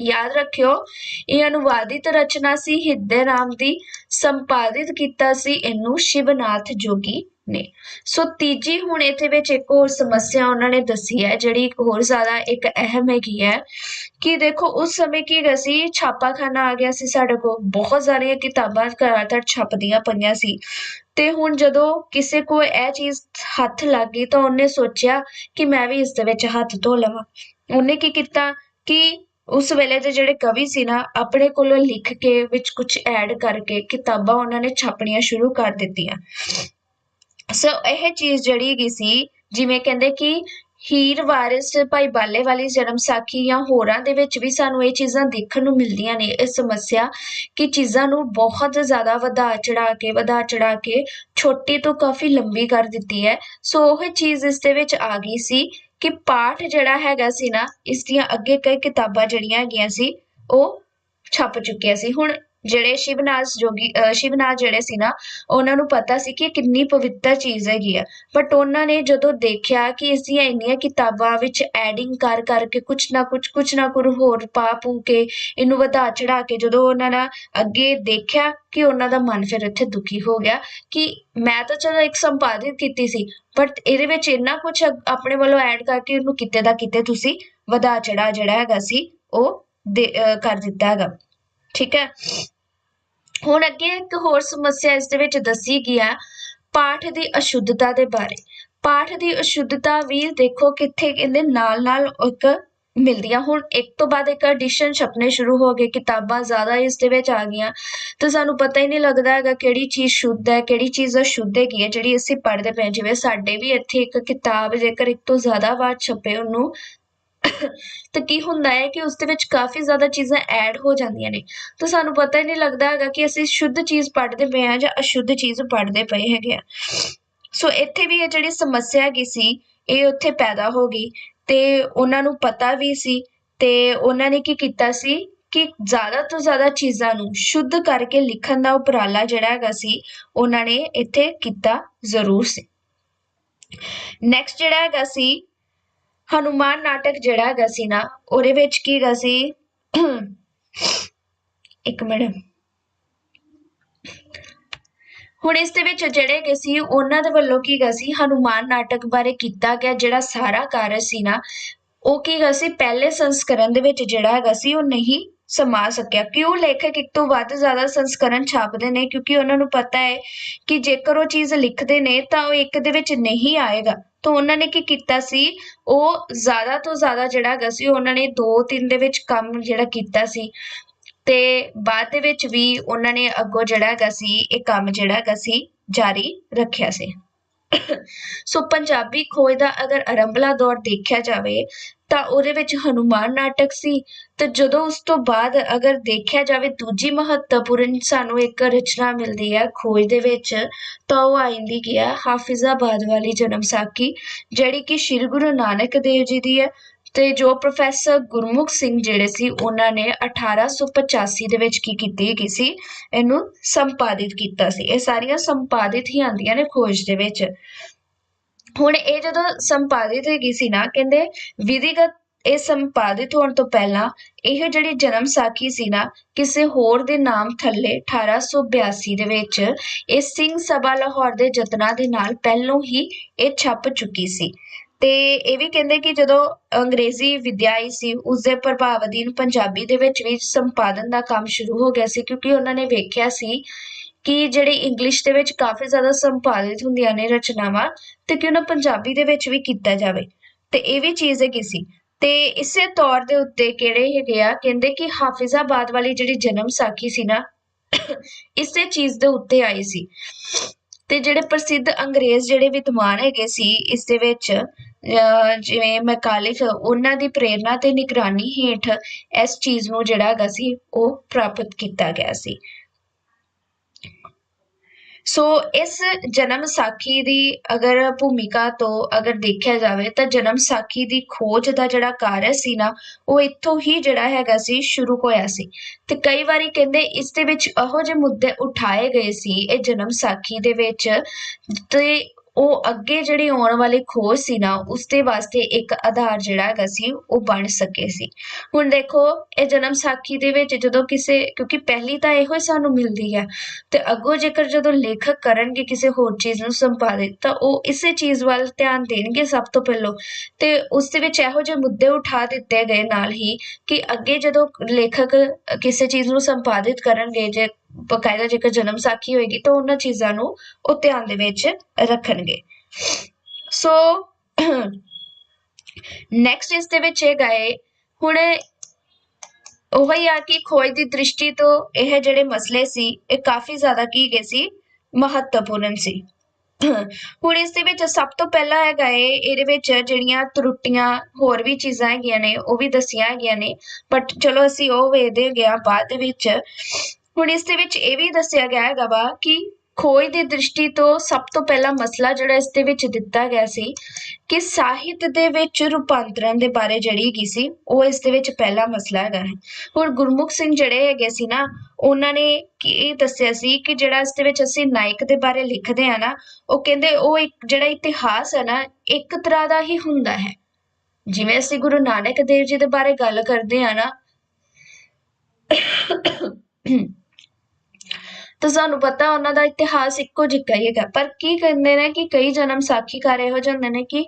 [SPEAKER 1] ਯਾਦ ਰੱਖਿਓ, ਇਹ ਅਨੁਵਾਦਿਤ ਰਚਨਾ ਸੀ ਹਿੱਦੇ ਰਾਮ ਦੀ, ਸੰਪਾਦਿਤ ਕੀਤਾ ਸੀ ਇਹਨੂੰ ਸ਼ਿਵਨਾਥ ਜੋਗੀ ਨੇ। ਸੋ ਤੀਜੀ ਹੁਣ ਇਹਦੇ ਵਿੱਚ ਇੱਕ ਹੋਰ ਸਮੱਸਿਆ ਉਹਨਾਂ ਨੇ ਦੱਸੀ ਹੈ, ਜਿਹੜੀ ਇੱਕ ਹੋਰ ਜ਼ਿਆਦਾ ਇੱਕ ਅਹਿਮ ਹੈਗੀ ਹੈ, ਕਿ ਦੇਖੋ ਉਸ ਸਮੇਂ ਕੀ ਹੈਗਾ ਸੀ, ਛਾਪਾਖਾਨਾ ਆ ਗਿਆ ਸੀ ਸਾਡੇ ਕੋਲ, ਬਹੁਤ ਸਾਰੀਆਂ ਕਿਤਾਬਾਂ ਘਰਾਤੜ ਛਪਦੀਆਂ ਪਈਆਂ ਸੀ। ਤੇ ਹੁਣ ਜਦੋਂ ਕਿਸੇ ਕੋ ਇਹ ਚੀਜ਼ ਹੱਥ ਲੱਗ ਗਈ ਤਾਂ ਉਹਨੇ ਸੋਚਿਆ ਕਿ ਮੈਂ ਵੀ ਇਸ ਦੇ ਵਿੱਚ ਹੱਥ ਧੋ ਲਵਾਂ। ਉਹਨੇ ਕੀ ਕੀਤਾ ਕਿ ਉਸ ਵੇਲੇ ਦੇ ਜਿਹੜੇ ਕਵੀ ਸੀ ਨਾ, ਆਪਣੇ ਕੋਲੋਂ ਲਿਖ ਕੇ ਵਿੱਚ ਕੁਝ ਐਡ ਕਰਕੇ ਕਿਤਾਬਾਂ ਉਹਨਾਂ ਨੇ ਛਾਪਣੀਆਂ ਸ਼ੁਰੂ ਕਰ ਦਿੱਤੀਆਂ। ਸੋ ਇਹ ਚੀਜ਼ ਜਿਹੜੀ ਹੈਗੀ ਸੀ, ਜਿਵੇਂ ਕਹਿੰਦੇ ਕਿ ਹੀਰ ਵਾਰਿਸ ਭਾਈ ਬਾਲੇ ਵਾਲੀ ਜਨਮ ਸਾਖੀ ਜਾਂ ਹੋਰਾਂ ਦੇ ਵਿੱਚ ਵੀ ਸਾਨੂੰ ਇਹ ਚੀਜ਼ਾਂ ਦੇਖਣ ਨੂੰ ਮਿਲਦੀਆਂ ਨੇ, ਇਹ ਸਮੱਸਿਆ ਕਿ ਚੀਜ਼ਾਂ ਨੂੰ ਬਹੁਤ ਜ਼ਿਆਦਾ ਵਧਾ ਚੜਾ ਕੇ, ਵਧਾ ਚੜਾ ਕੇ ਛੋਟੀ ਤੋਂ ਕਾਫੀ ਲੰਬੀ ਕਰ ਦਿੱਤੀ ਹੈ। ਸੋ ਉਹ ਚੀਜ਼ ਇਸ ਦੇ ਵਿੱਚ ਆ ਗਈ ਸੀ ਕਿ ਪਾਠ ਜਿਹੜਾ ਹੈਗਾ ਸੀ ਨਾ, ਇਸ ਦੀਆਂ ਅੱਗੇ ਕਈ ਕਿਤਾਬਾਂ ਜਿਹੜੀਆਂ ਹੈਗੀਆਂ ਸੀ, ਉਹ ਛਪ ਚੁੱਕੀਆਂ ਸੀ। ਹੁਣ ਜਿਹੜੇ ਸ਼ਿਵਨਾਥ ਜੋਗੀ, ਅਹ ਸ਼ਿਵਨਾਥ ਜਿਹੜੇ ਸੀ ਨਾ, ਉਹਨਾਂ ਨੂੰ ਪਤਾ ਸੀ ਕਿ ਇਹ ਕਿੰਨੀ ਪਵਿੱਤਰ ਚੀਜ਼ ਹੈਗੀ ਆ। ਬਟ ਉਹਨਾਂ ਨੇ ਜਦੋਂ ਦੇਖਿਆ ਕਿ ਇਸ ਦੀਆਂ ਇੰਨੀਆਂ ਕਿਤਾਬਾਂ ਵਿੱਚ ਐਡਿੰਗ ਕਰ, ਕਰਕੇ ਕੁਛ ਨਾ ਕੁਛ ਕੁਛ ਨਾ ਕੁਛ ਹੋਰ ਪਾ, ਪੂ ਕੇ ਇਹਨੂੰ ਵਧਾ ਚੜਾ ਕੇ ਜਦੋਂ ਉਹਨਾਂ ਨੇ ਅੱਗੇ ਦੇਖਿਆ ਕਿ ਉਹਨਾਂ ਦਾ ਮਨ ਫਿਰ ਇੱਥੇ ਦੁਖੀ ਹੋ ਗਿਆ ਕਿ ਮੈਂ ਤਾਂ ਚਲੋ ਇੱਕ ਸੰਪਾਦਿਤ ਕੀਤੀ ਸੀ ਬਟ ਇਹਦੇ ਵਿੱਚ ਇੰਨਾ ਕੁਝ ਆਪਣੇ ਵੱਲੋਂ ਐਡ ਕਰਕੇ ਇਹਨੂੰ ਕਿਤੇ ਦਾ ਕਿਤੇ ਤੁਸੀਂ ਵਧਾ ਚੜਾ ਜਿਹੜਾ ਹੈਗਾ ਸੀ, ਉਹ ਦੇ- ਅਹ ਕਰ ਦਿੱਤਾ ਹੈਗਾ। ਠੀਕ ਹੈ? ਹੁਣ ਅੱਗੇ ਇੱਕ ਹੋਰ ਸਮੱਸਿਆ ਇਸ ਦੇ ਵਿੱਚ ਦੱਸੀ ਗਈ ਪਾਠ ਦੀ ਅਸ਼ੁੱਧਤਾ ਦੇ ਬਾਰੇ। ਪਾਠ ਦੀ ਅਸ਼ੁੱਧਤਾ ਵੀ ਦੇਖੋ ਕਿੱਥੇ ਕਹਿੰਦੇ ਨਾਲ ਨਾਲ ਇੱਕ ਮਿਲਦੀਆਂ। ਹੁਣ ਇੱਕ ਤੋਂ ਬਾਅਦ ਇੱਕ ਐਡੀਸ਼ਨ ਛਪਨੇ ਸ਼ੁਰੂ ਹੋ ਗਏ, ਕਿਤਾਬਾਂ ਜ਼ਿਆਦਾ ਇਸ ਦੇ ਵਿੱਚ ਆ ਗਈਆਂ। ਤੇ ਸਾਨੂੰ ਪਤਾ ਹੀ ਨਹੀਂ ਲੱਗਦਾ ਹੈਗਾ ਕਿਹੜੀ ਚੀਜ਼ ਸ਼ੁੱਧ ਹੈ, ਕਿਹੜੀ ਚੀਜ਼ ਅਸ਼ੁੱਧ ਹੈਗੀ ਹੈ, ਜਿਹੜੀ ਅਸੀਂ ਪੜ੍ਹਦੇ ਪਏ ਹਾਂ। ਜਿਵੇਂ ਸਾਡੇ ਵੀ ਇੱਥੇ ਇੱਕ ਕਿਤਾਬ, ਜੇਕਰ ਇੱਕ ਤੋਂ ਜ਼ਿਆਦਾ ਵਾਰ ਛਪੇ ਉਹਨੂੰ ਤਾਂ ਕੀ ਹੁੰਦਾ ਹੈ ਕਿ ਉਸ ਦੇ ਵਿੱਚ ਕਾਫੀ ਜ਼ਿਆਦਾ ਚੀਜ਼ਾਂ ਐਡ ਹੋ ਜਾਂਦੀਆਂ ਨੇ। ਤਾਂ ਸਾਨੂੰ ਪਤਾ ਹੀ ਨਹੀਂ ਲੱਗਦਾ ਹੈਗਾ ਕਿ ਅਸੀਂ ਸ਼ੁੱਧ ਚੀਜ਼ ਪੜ੍ਹਦੇ ਪਏ ਹਾਂ ਜਾਂ ਅਸ਼ੁੱਧ ਚੀਜ਼ ਪੜ੍ਹਦੇ ਪਏ ਹੈਗੇ ਆ ਸੋ ਇੱਥੇ ਵੀ ਇਹ ਜਿਹੜੀ ਸਮੱਸਿਆ ਹੈਗੀ ਸੀ, ਇਹ ਉੱਥੇ ਪੈਦਾ ਹੋ ਗਈ ਤੇ ਉਹਨਾਂ ਨੂੰ ਪਤਾ ਵੀ ਸੀ ਤੇ ਉਹਨਾਂ ਨੇ ਕੀ ਕੀਤਾ ਸੀ ਕਿ ਜ਼ਿਆਦਾ ਤੋਂ ਜ਼ਿਆਦਾ ਚੀਜ਼ਾਂ ਨੂੰ ਸ਼ੁੱਧ ਕਰਕੇ ਲਿਖਣ ਦਾ ਉਪਰਾਲਾ ਜਿਹੜਾ ਹੈਗਾ ਸੀ, ਉਹਨਾਂ ਨੇ ਇੱਥੇ ਕੀਤਾ ਜ਼ਰੂਰ ਸੀ। ਨੈਕਸਟ ਜਿਹੜਾ ਹੈਗਾ ਸੀ ਹਨੂਮਾਨ ਨਾਟਕ ਜਿਹੜਾ ਹੈਗਾ ਸੀ ਨਾ, ਉਹਦੇ ਵਿੱਚ ਕੀ ਹੈਗਾ ਸੀ? ਇੱਕ ਮਿੰਟ। ਹੁਣ ਇਸ ਦੇ ਵਿੱਚ ਜਿਹੜੇ ਹੈਗੇ ਸੀ, ਉਹਨਾਂ ਦੇ ਵੱਲੋਂ ਕੀ ਹੈਗਾ ਸੀ? ਹਨੂਮਾਨ ਨਾਟਕ ਬਾਰੇ ਕੀਤਾ ਗਿਆ ਜਿਹੜਾ ਸਾਰਾ ਕਾਰਜ ਸੀ ਨਾ, ਉਹ ਕੀ ਹੈਗਾ ਸੀ? ਪਹਿਲੇ ਸੰਸਕਰਣ ਦੇ ਵਿੱਚ ਜਿਹੜਾ ਹੈਗਾ ਸੀ, ਉਹ ਨਹੀਂ ਸਮਾ ਸਕਿਆ। ਕਿਉਂ ਲੇਖਕ ਇੱਕ ਤੋਂ ਵੱਧ ਜ਼ਿਆਦਾ ਸੰਸਕਰਣ ਛਾਪਦੇ ਨੇ? ਕਿਉਂਕਿ ਉਹਨਾਂ ਨੂੰ ਪਤਾ ਹੈ ਕਿ ਜੇਕਰ ਉਹ ਚੀਜ਼ ਲਿਖਦੇ ਨੇ, ਤਾਂ ਉਹ ਇੱਕ ਦੇ ਵਿੱਚ ਨਹੀਂ ਆਏਗਾ। ਤਾਂ ਉਹਨਾਂ ਨੇ ਕੀ ਕੀਤਾ ਸੀ? ਉਹ ਜ਼ਿਆਦਾ ਤੋਂ ਜ਼ਿਆਦਾ ਜਿਹੜਾ ਹੈਗਾ ਸੀ, ਉਹਨਾਂ ਨੇ ਦੋ ਤਿੰਨ ਦੇ ਵਿੱਚ ਕੰਮ ਜਿਹੜਾ ਕੀਤਾ ਸੀ ਤੇ ਬਾਅਦ ਦੇ ਵਿੱਚ ਵੀ ਉਹਨਾਂ ਨੇ ਅੱਗੋਂ ਜਿਹੜਾ ਹੈਗਾ ਸੀ, ਇਹ ਕੰਮ ਜਿਹੜਾ ਹੈਗਾ ਸੀ, ਜਾਰੀ ਰੱਖਿਆ ਸੀ। ਸੋ ਪੰਜਾਬੀ ਖੋਜ ਦਾ ਅਗਰ ਆਰੰਭਲਾ ਦੌਰ ਦੇਖਿਆ ਜਾਵੇ ਤਾਂ ਉਹਦੇ ਵਿੱਚ ਹਨੂਮਾਨ ਨਾਟਕ ਸੀ ਤੇ ਜਦੋਂ ਉਸ ਤੋਂ ਬਾਅਦ ਅਗਰ ਦੇਖਿਆ ਜਾਵੇ ਦੂਜੀ ਮਹੱਤਵਪੂਰਨ ਸਾਨੂੰ ਇੱਕ ਰਚਨਾ ਮਿਲਦੀ ਹੈ ਖੋਜ ਦੇ ਵਿੱਚ, ਤਾਂ ਉਹ ਆਇੰਦੀ ਕੀ ਹੈ, ਹਾਫਿਜ਼ਾਬਾਦ ਵਾਲੀ ਜਨਮ ਸਾਖੀ, ਜਿਹੜੀ ਕਿ ਸ਼੍ਰੀ ਗੁਰੂ ਨਾਨਕ ਦੇਵ ਜੀ ਦੀ ਹੈ ਤੇ ਜੋ ਪ੍ਰੋਫੈਸਰ ਗੁਰਮੁਖ ਸਿੰਘ ਜਿਹੜੇ ਸੀ, ਉਹਨਾਂ ਨੇ 1885 ਦੇ ਵਿੱਚ ਕੀ ਕੀਤੀ ਹੈਗੀ ਸੀ, ਇਹਨੂੰ ਸੰਪਾਦਿਤ ਕੀਤਾ ਸੀ। ਇਹ ਸਾਰੀਆਂ ਸੰਪਾਦਿਤ ਹੀ ਆਉਂਦੀਆਂ ਨੇ ਖੋਜ ਦੇ ਵਿੱਚ। ਹੁਣ ਇਹ ਜਦੋਂ ਸੰਪਾਦਿਤ ਹੈਗੀ ਸੀ ਨਾ, ਕਹਿੰਦੇ ਵਿਧੀਗਤ ਇਹ ਸੰਪਾਦਿਤ ਹੋਣ ਤੋਂ ਪਹਿਲਾਂ ਇਹ ਜਿਹੜੀ ਜਨਮ ਸਾਖੀ ਸੀ ਨਾ, ਕਿਸੇ ਹੋਰ ਦੇ ਨਾਮ ਥੱਲੇ 1882 ਦੇ ਵਿੱਚ ਇਹ ਸਿੰਘ ਸਭਾ ਲਾਹੌਰ ਦੇ ਯਤਨਾਂ ਦੇ ਨਾਲ ਪਹਿਲੋਂ ਹੀ ਇਹ ਛਪ ਚੁੱਕੀ ਸੀ। ਤੇ ਇਹ ਵੀ ਕਹਿੰਦੇ ਕਿ ਜਦੋਂ ਅੰਗਰੇਜ਼ੀ ਵਿਦਿਆ ਆਈ ਸੀ, ਉਸ ਦੇ ਪ੍ਰਭਾਵ ਅਧੀਨ ਪੰਜਾਬੀ ਦੇ ਵਿੱਚ ਵੀ ਸੰਪਾਦਨ ਦਾ ਕੰਮ ਸ਼ੁਰੂ ਹੋ ਗਿਆ ਸੀ, ਕਿਉਂਕਿ ਉਹਨਾਂ ਨੇ ਵੇਖਿਆ ਸੀ ਕਿ ਜਿਹੜੀ ਇੰਗਲਿਸ਼ ਦੇ ਵਿੱਚ ਕਾਫੀ ਜ਼ਿਆਦਾ ਸੰਪਾਦਿਤ ਹੁੰਦੀਆਂ ਨੇ ਰਚਨਾਵਾਂ, ਤੇ ਕਿ ਉਹਨਾਂ ਪੰਜਾਬੀ ਦੇ ਵਿੱਚ ਵੀ ਕੀਤਾ ਜਾਵੇ। ਤੇ ਇਹ ਵੀ ਚੀਜ਼ ਹੈ ਹੈਗੀ ਸੀ। ਤੇ ਇਸੇ ਤੌਰ ਦੇ ਉੱਤੇ ਕਿਹੜੇ ਹੈਗੇ ਆ? ਕਹਿੰਦੇ ਕਿ ਹਾਫਿਜ਼ਾਬਾਦ ਵਾਲੀ ਜਿਹੜੀ ਜਨਮ ਸਾਖੀ ਸੀ ਨਾ, ਇਸੇ ਚੀਜ਼ ਦੇ ਉੱਤੇ ਆਈ ਸੀ। ਤੇ ਜਿਹੜੇ ਪ੍ਰਸਿੱਧ ਅੰਗਰੇਜ਼ ਜਿਹੜੇ ਵਿਦਵਾਨ ਹੈਗੇ ਸੀ, ਇਸ ਦੇ ਵਿੱਚ, ਅਹ ਜਿਵੇਂ ਮੈਕਾਲਿਫ, ਉਹਨਾਂ ਦੀ ਪ੍ਰੇਰਣਾ ਤੇ ਨਿਗਰਾਨੀ ਹੇਠ ਇਸ ਚੀਜ਼ ਨੂੰ ਜਿਹੜਾ ਹੈਗਾ ਸੀ, ਉਹ ਪ੍ਰਾਪਤ ਕੀਤਾ ਗਿਆ ਸੀ। ਸੋ ਇਸ ਜਨਮ ਸਾਖੀ ਦੀ ਅਗਰ ਭੂਮਿਕਾ ਤੋਂ ਅਗਰ ਦੇਖਿਆ ਜਾਵੇ ਤਾਂ ਜਨਮ ਸਾਖੀ ਦੀ ਖੋਜ ਦਾ ਜਿਹੜਾ ਕਾਰਜ ਸੀ ਨਾ, ਉਹ ਇੱਥੋਂ ਹੀ ਜਿਹੜਾ ਹੈਗਾ ਸੀ, ਸ਼ੁਰੂ ਹੋਇਆ ਸੀ। ਤੇ ਕਈ ਵਾਰੀ ਕਹਿੰਦੇ ਇਸ ਦੇ ਵਿੱਚ ਇਹੋ ਜਿਹੇ ਮੁੱਦੇ ਉਠਾਏ ਗਏ ਸੀ, ਇਹ ਜਨਮ ਸਾਖੀ ਦੇ ਵਿੱਚ। ਤੇ ਉਹ ਅੱਗੇ ਜਿਹੜੀ ਆਉਣ ਵਾਲੀ ਖੋਜ ਸੀ ਨਾ ਉਸ ਦੇ ਵਾਸਤੇ ਇੱਕ ਆਧਾਰ ਜਿਹੜਾ ਹੈਗਾ ਸੀ, ਉਹ ਬਣ ਸਕੇ ਸੀ। ਹੁਣ ਦੇਖੋ, ਇਹ ਜਨਮ ਸਾਖੀ ਦੇ ਵਿੱਚ ਜਦੋਂ ਕਿਸੇ, ਕਿਉਂਕਿ ਪਹਿਲੀ ਤਾਂ ਇਹੋ ਹੀ ਸਾਨੂੰ ਮਿਲਦੀ ਹੈ, ਤੇ ਅੱਗੋਂ ਜੇਕਰ ਜਦੋਂ ਲੇਖਕ ਕਰਨਗੇ ਕਿਸੇ ਹੋਰ ਚੀਜ਼ ਨੂੰ ਸੰਪਾਦਿਤ, ਤਾਂ ਉਹ ਇਸੇ ਚੀਜ਼ ਵੱਲ ਧਿਆਨ ਦੇਣਗੇ ਸਭ ਤੋਂ ਪਹਿਲਾਂ। ਤੇ ਉਸ ਦੇ ਵਿੱਚ ਇਹੋ ਜਿਹੇ ਮੁੱਦੇ ਉਠਾ ਦਿੱਤੇ ਗਏ ਨਾਲ ਹੀ ਕਿ ਅੱਗੇ ਜਦੋਂ ਲੇਖਕ ਕਿਸੇ ਚੀਜ਼ ਨੂੰ ਸੰਪਾਦਿਤ ਕਰਨਗੇ, ਜੇ ਬਕਾਇਦਾ ਜੇਕਰ ਜਨਮ ਸਾਖੀ ਹੋਏਗੀ ਤਾਂ ਉਹਨਾਂ ਚੀਜ਼ਾਂ ਨੂੰ ਉਹ ਧਿਆਨ ਦੇ ਵਿੱਚ ਰੱਖਣਗੇ। ਸੋ ਨੈਕਸਟ ਇਸ ਦੇ ਵਿੱਚ ਇਹ ਗਏ ਹੁਣ ਉਹ ਹੀ ਆ ਕਿ ਖੋਜ ਦੀ ਦ੍ਰਿਸ਼ਟੀ ਤੋਂ ਇਹ ਜਿਹੜੇ ਮਸਲੇ ਸੀ, ਇਹ ਕਾਫੀ ਜ਼ਿਆਦਾ ਕੀ ਗਏ ਸੀ, ਮਹੱਤਵਪੂਰਨ ਸੀ। ਹੁਣ ਇਸ ਦੇ ਵਿੱਚ ਸਭ ਤੋਂ ਪਹਿਲਾਂ ਹੈਗਾ ਏ, ਇਹਦੇ ਵਿੱਚ ਜਿਹੜੀਆਂ ਤਰੁੱਟੀਆਂ ਹੋਰ ਵੀ ਚੀਜ਼ਾਂ ਹੈਗੀਆਂ ਨੇ, ਉਹ ਵੀ ਦੱਸੀਆਂ ਹੈਗੀਆਂ ਨੇ ਬਟ ਚਲੋ ਅਸੀਂ ਉਹ ਵੇਖਦੇ ਗਿਆ ਬਾਅਦ ਵਿੱਚ। ਹੁਣ ਇਸ ਦੇ ਵਿੱਚ ਇਹ ਵੀ ਦੱਸਿਆ ਗਿਆ ਹੈਗਾ ਵਾ ਕਿ ਖੋਜ ਦੀ ਦ੍ਰਿਸ਼ਟੀ ਤੋਂ ਸਭ ਤੋਂ ਪਹਿਲਾ ਮਸਲਾ ਜਿਹੜਾ ਇਸ ਦੇ ਵਿੱਚ ਦਿੱਤਾ ਗਿਆ ਸੀ ਕਿ ਸਾਹਿਤ ਦੇ ਵਿੱਚ ਰੂਪਾਂਤਰਨ ਦੇ ਬਾਰੇ ਜਿਹੜੀ ਹੈਗੀ ਸੀ, ਉਹ ਇਸ ਦੇ ਵਿੱਚ ਪਹਿਲਾ ਮਸਲਾ ਹੈਗਾ ਹੈ। ਹੁਣ ਗੁਰਮੁਖ ਸਿੰਘ ਜਿਹੜੇ ਹੈਗੇ ਸੀ ਨਾ, ਉਹਨਾਂ ਨੇ ਇਹ ਦੱਸਿਆ ਸੀ ਕਿ ਜਿਹੜਾ ਇਸ ਦੇ ਵਿੱਚ ਅਸੀਂ ਨਾਇਕ ਦੇ ਬਾਰੇ ਲਿਖਦੇ ਆ ਨਾ, ਉਹ ਕਹਿੰਦੇ ਉਹ ਇੱਕ ਜਿਹੜਾ ਇਤਿਹਾਸ ਹੈ ਨਾ, ਇੱਕ ਤਰ੍ਹਾਂ ਦਾ ਹੀ ਹੁੰਦਾ ਹੈ। ਜਿਵੇਂ ਅਸੀਂ ਗੁਰੂ ਨਾਨਕ ਦੇਵ ਜੀ ਦੇ ਬਾਰੇ ਗੱਲ ਕਰਦੇ ਆ ਨਾ ਤਾਂ ਸਾਨੂੰ ਪਤਾ ਉਹਨਾਂ ਦਾ ਇਤਿਹਾਸ ਇੱਕੋ ਜਿਹਾ ਹੀ ਹੈਗਾ। ਪਰ ਕੀ ਕਹਿੰਦੇ ਨੇ ਕਿ ਕਈ ਜਨਮ ਸਾਖੀਕਾਰ ਇਹੋ ਜਿਹੇ ਹੁੰਦੇ ਨੇ ਕਿ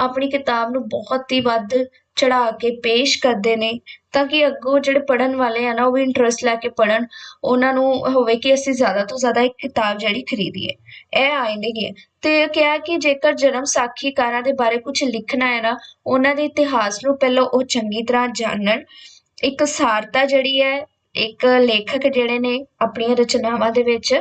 [SPEAKER 1] ਆਪਣੀ ਕਿਤਾਬ ਨੂੰ ਬਹੁਤ ਹੀ ਵੱਧ ਚੜਾ ਕੇ ਪੇਸ਼ ਕਰਦੇ ਨੇ, ਤਾਂ ਕਿ ਅੱਗੋਂ ਜਿਹੜੇ ਪੜਨ ਵਾਲੇ ਆ ਨਾ, ਉਹ ਵੀ ਇੰਟਰਸਟ ਲੈ ਕੇ ਪੜਨ ਉਹਨਾਂ ਨੂੰ ਹੋਵੇ ਕਿ ਅਸੀਂ ਜ਼ਿਆਦਾ ਤੋਂ ਜ਼ਿਆਦਾ ਇੱਕ ਕਿਤਾਬ ਜਿਹੜੀ ਖਰੀਦੀਏ। ਇਹ ਆਇੰਦੇ ਹੀ ਤੇ ਕਿਹਾ ਕਿ ਜੇਕਰ ਜਨਮ ਸਾਖੀਕਾਰਾਂ ਦੇ ਬਾਰੇ ਕੁਝ ਲਿਖਣਾ ਹੈ ਨਾ, ਉਹਨਾਂ ਦੇ ਇਤਿਹਾਸ ਨੂੰ ਪਹਿਲਾਂ ਉਹ ਚੰਗੀ ਤਰ੍ਹਾਂ ਜਾਣਨ। ਇੱਕ ਸਾਰਤਾ ਜਿਹੜੀ ਹੈ ਇੱਕ ਲੇਖਕ ਜਿਹੜੇ ਨੇ ਆਪਣੀਆਂ ਰਚਨਾਵਾਂ ਦੇ ਵਿੱਚ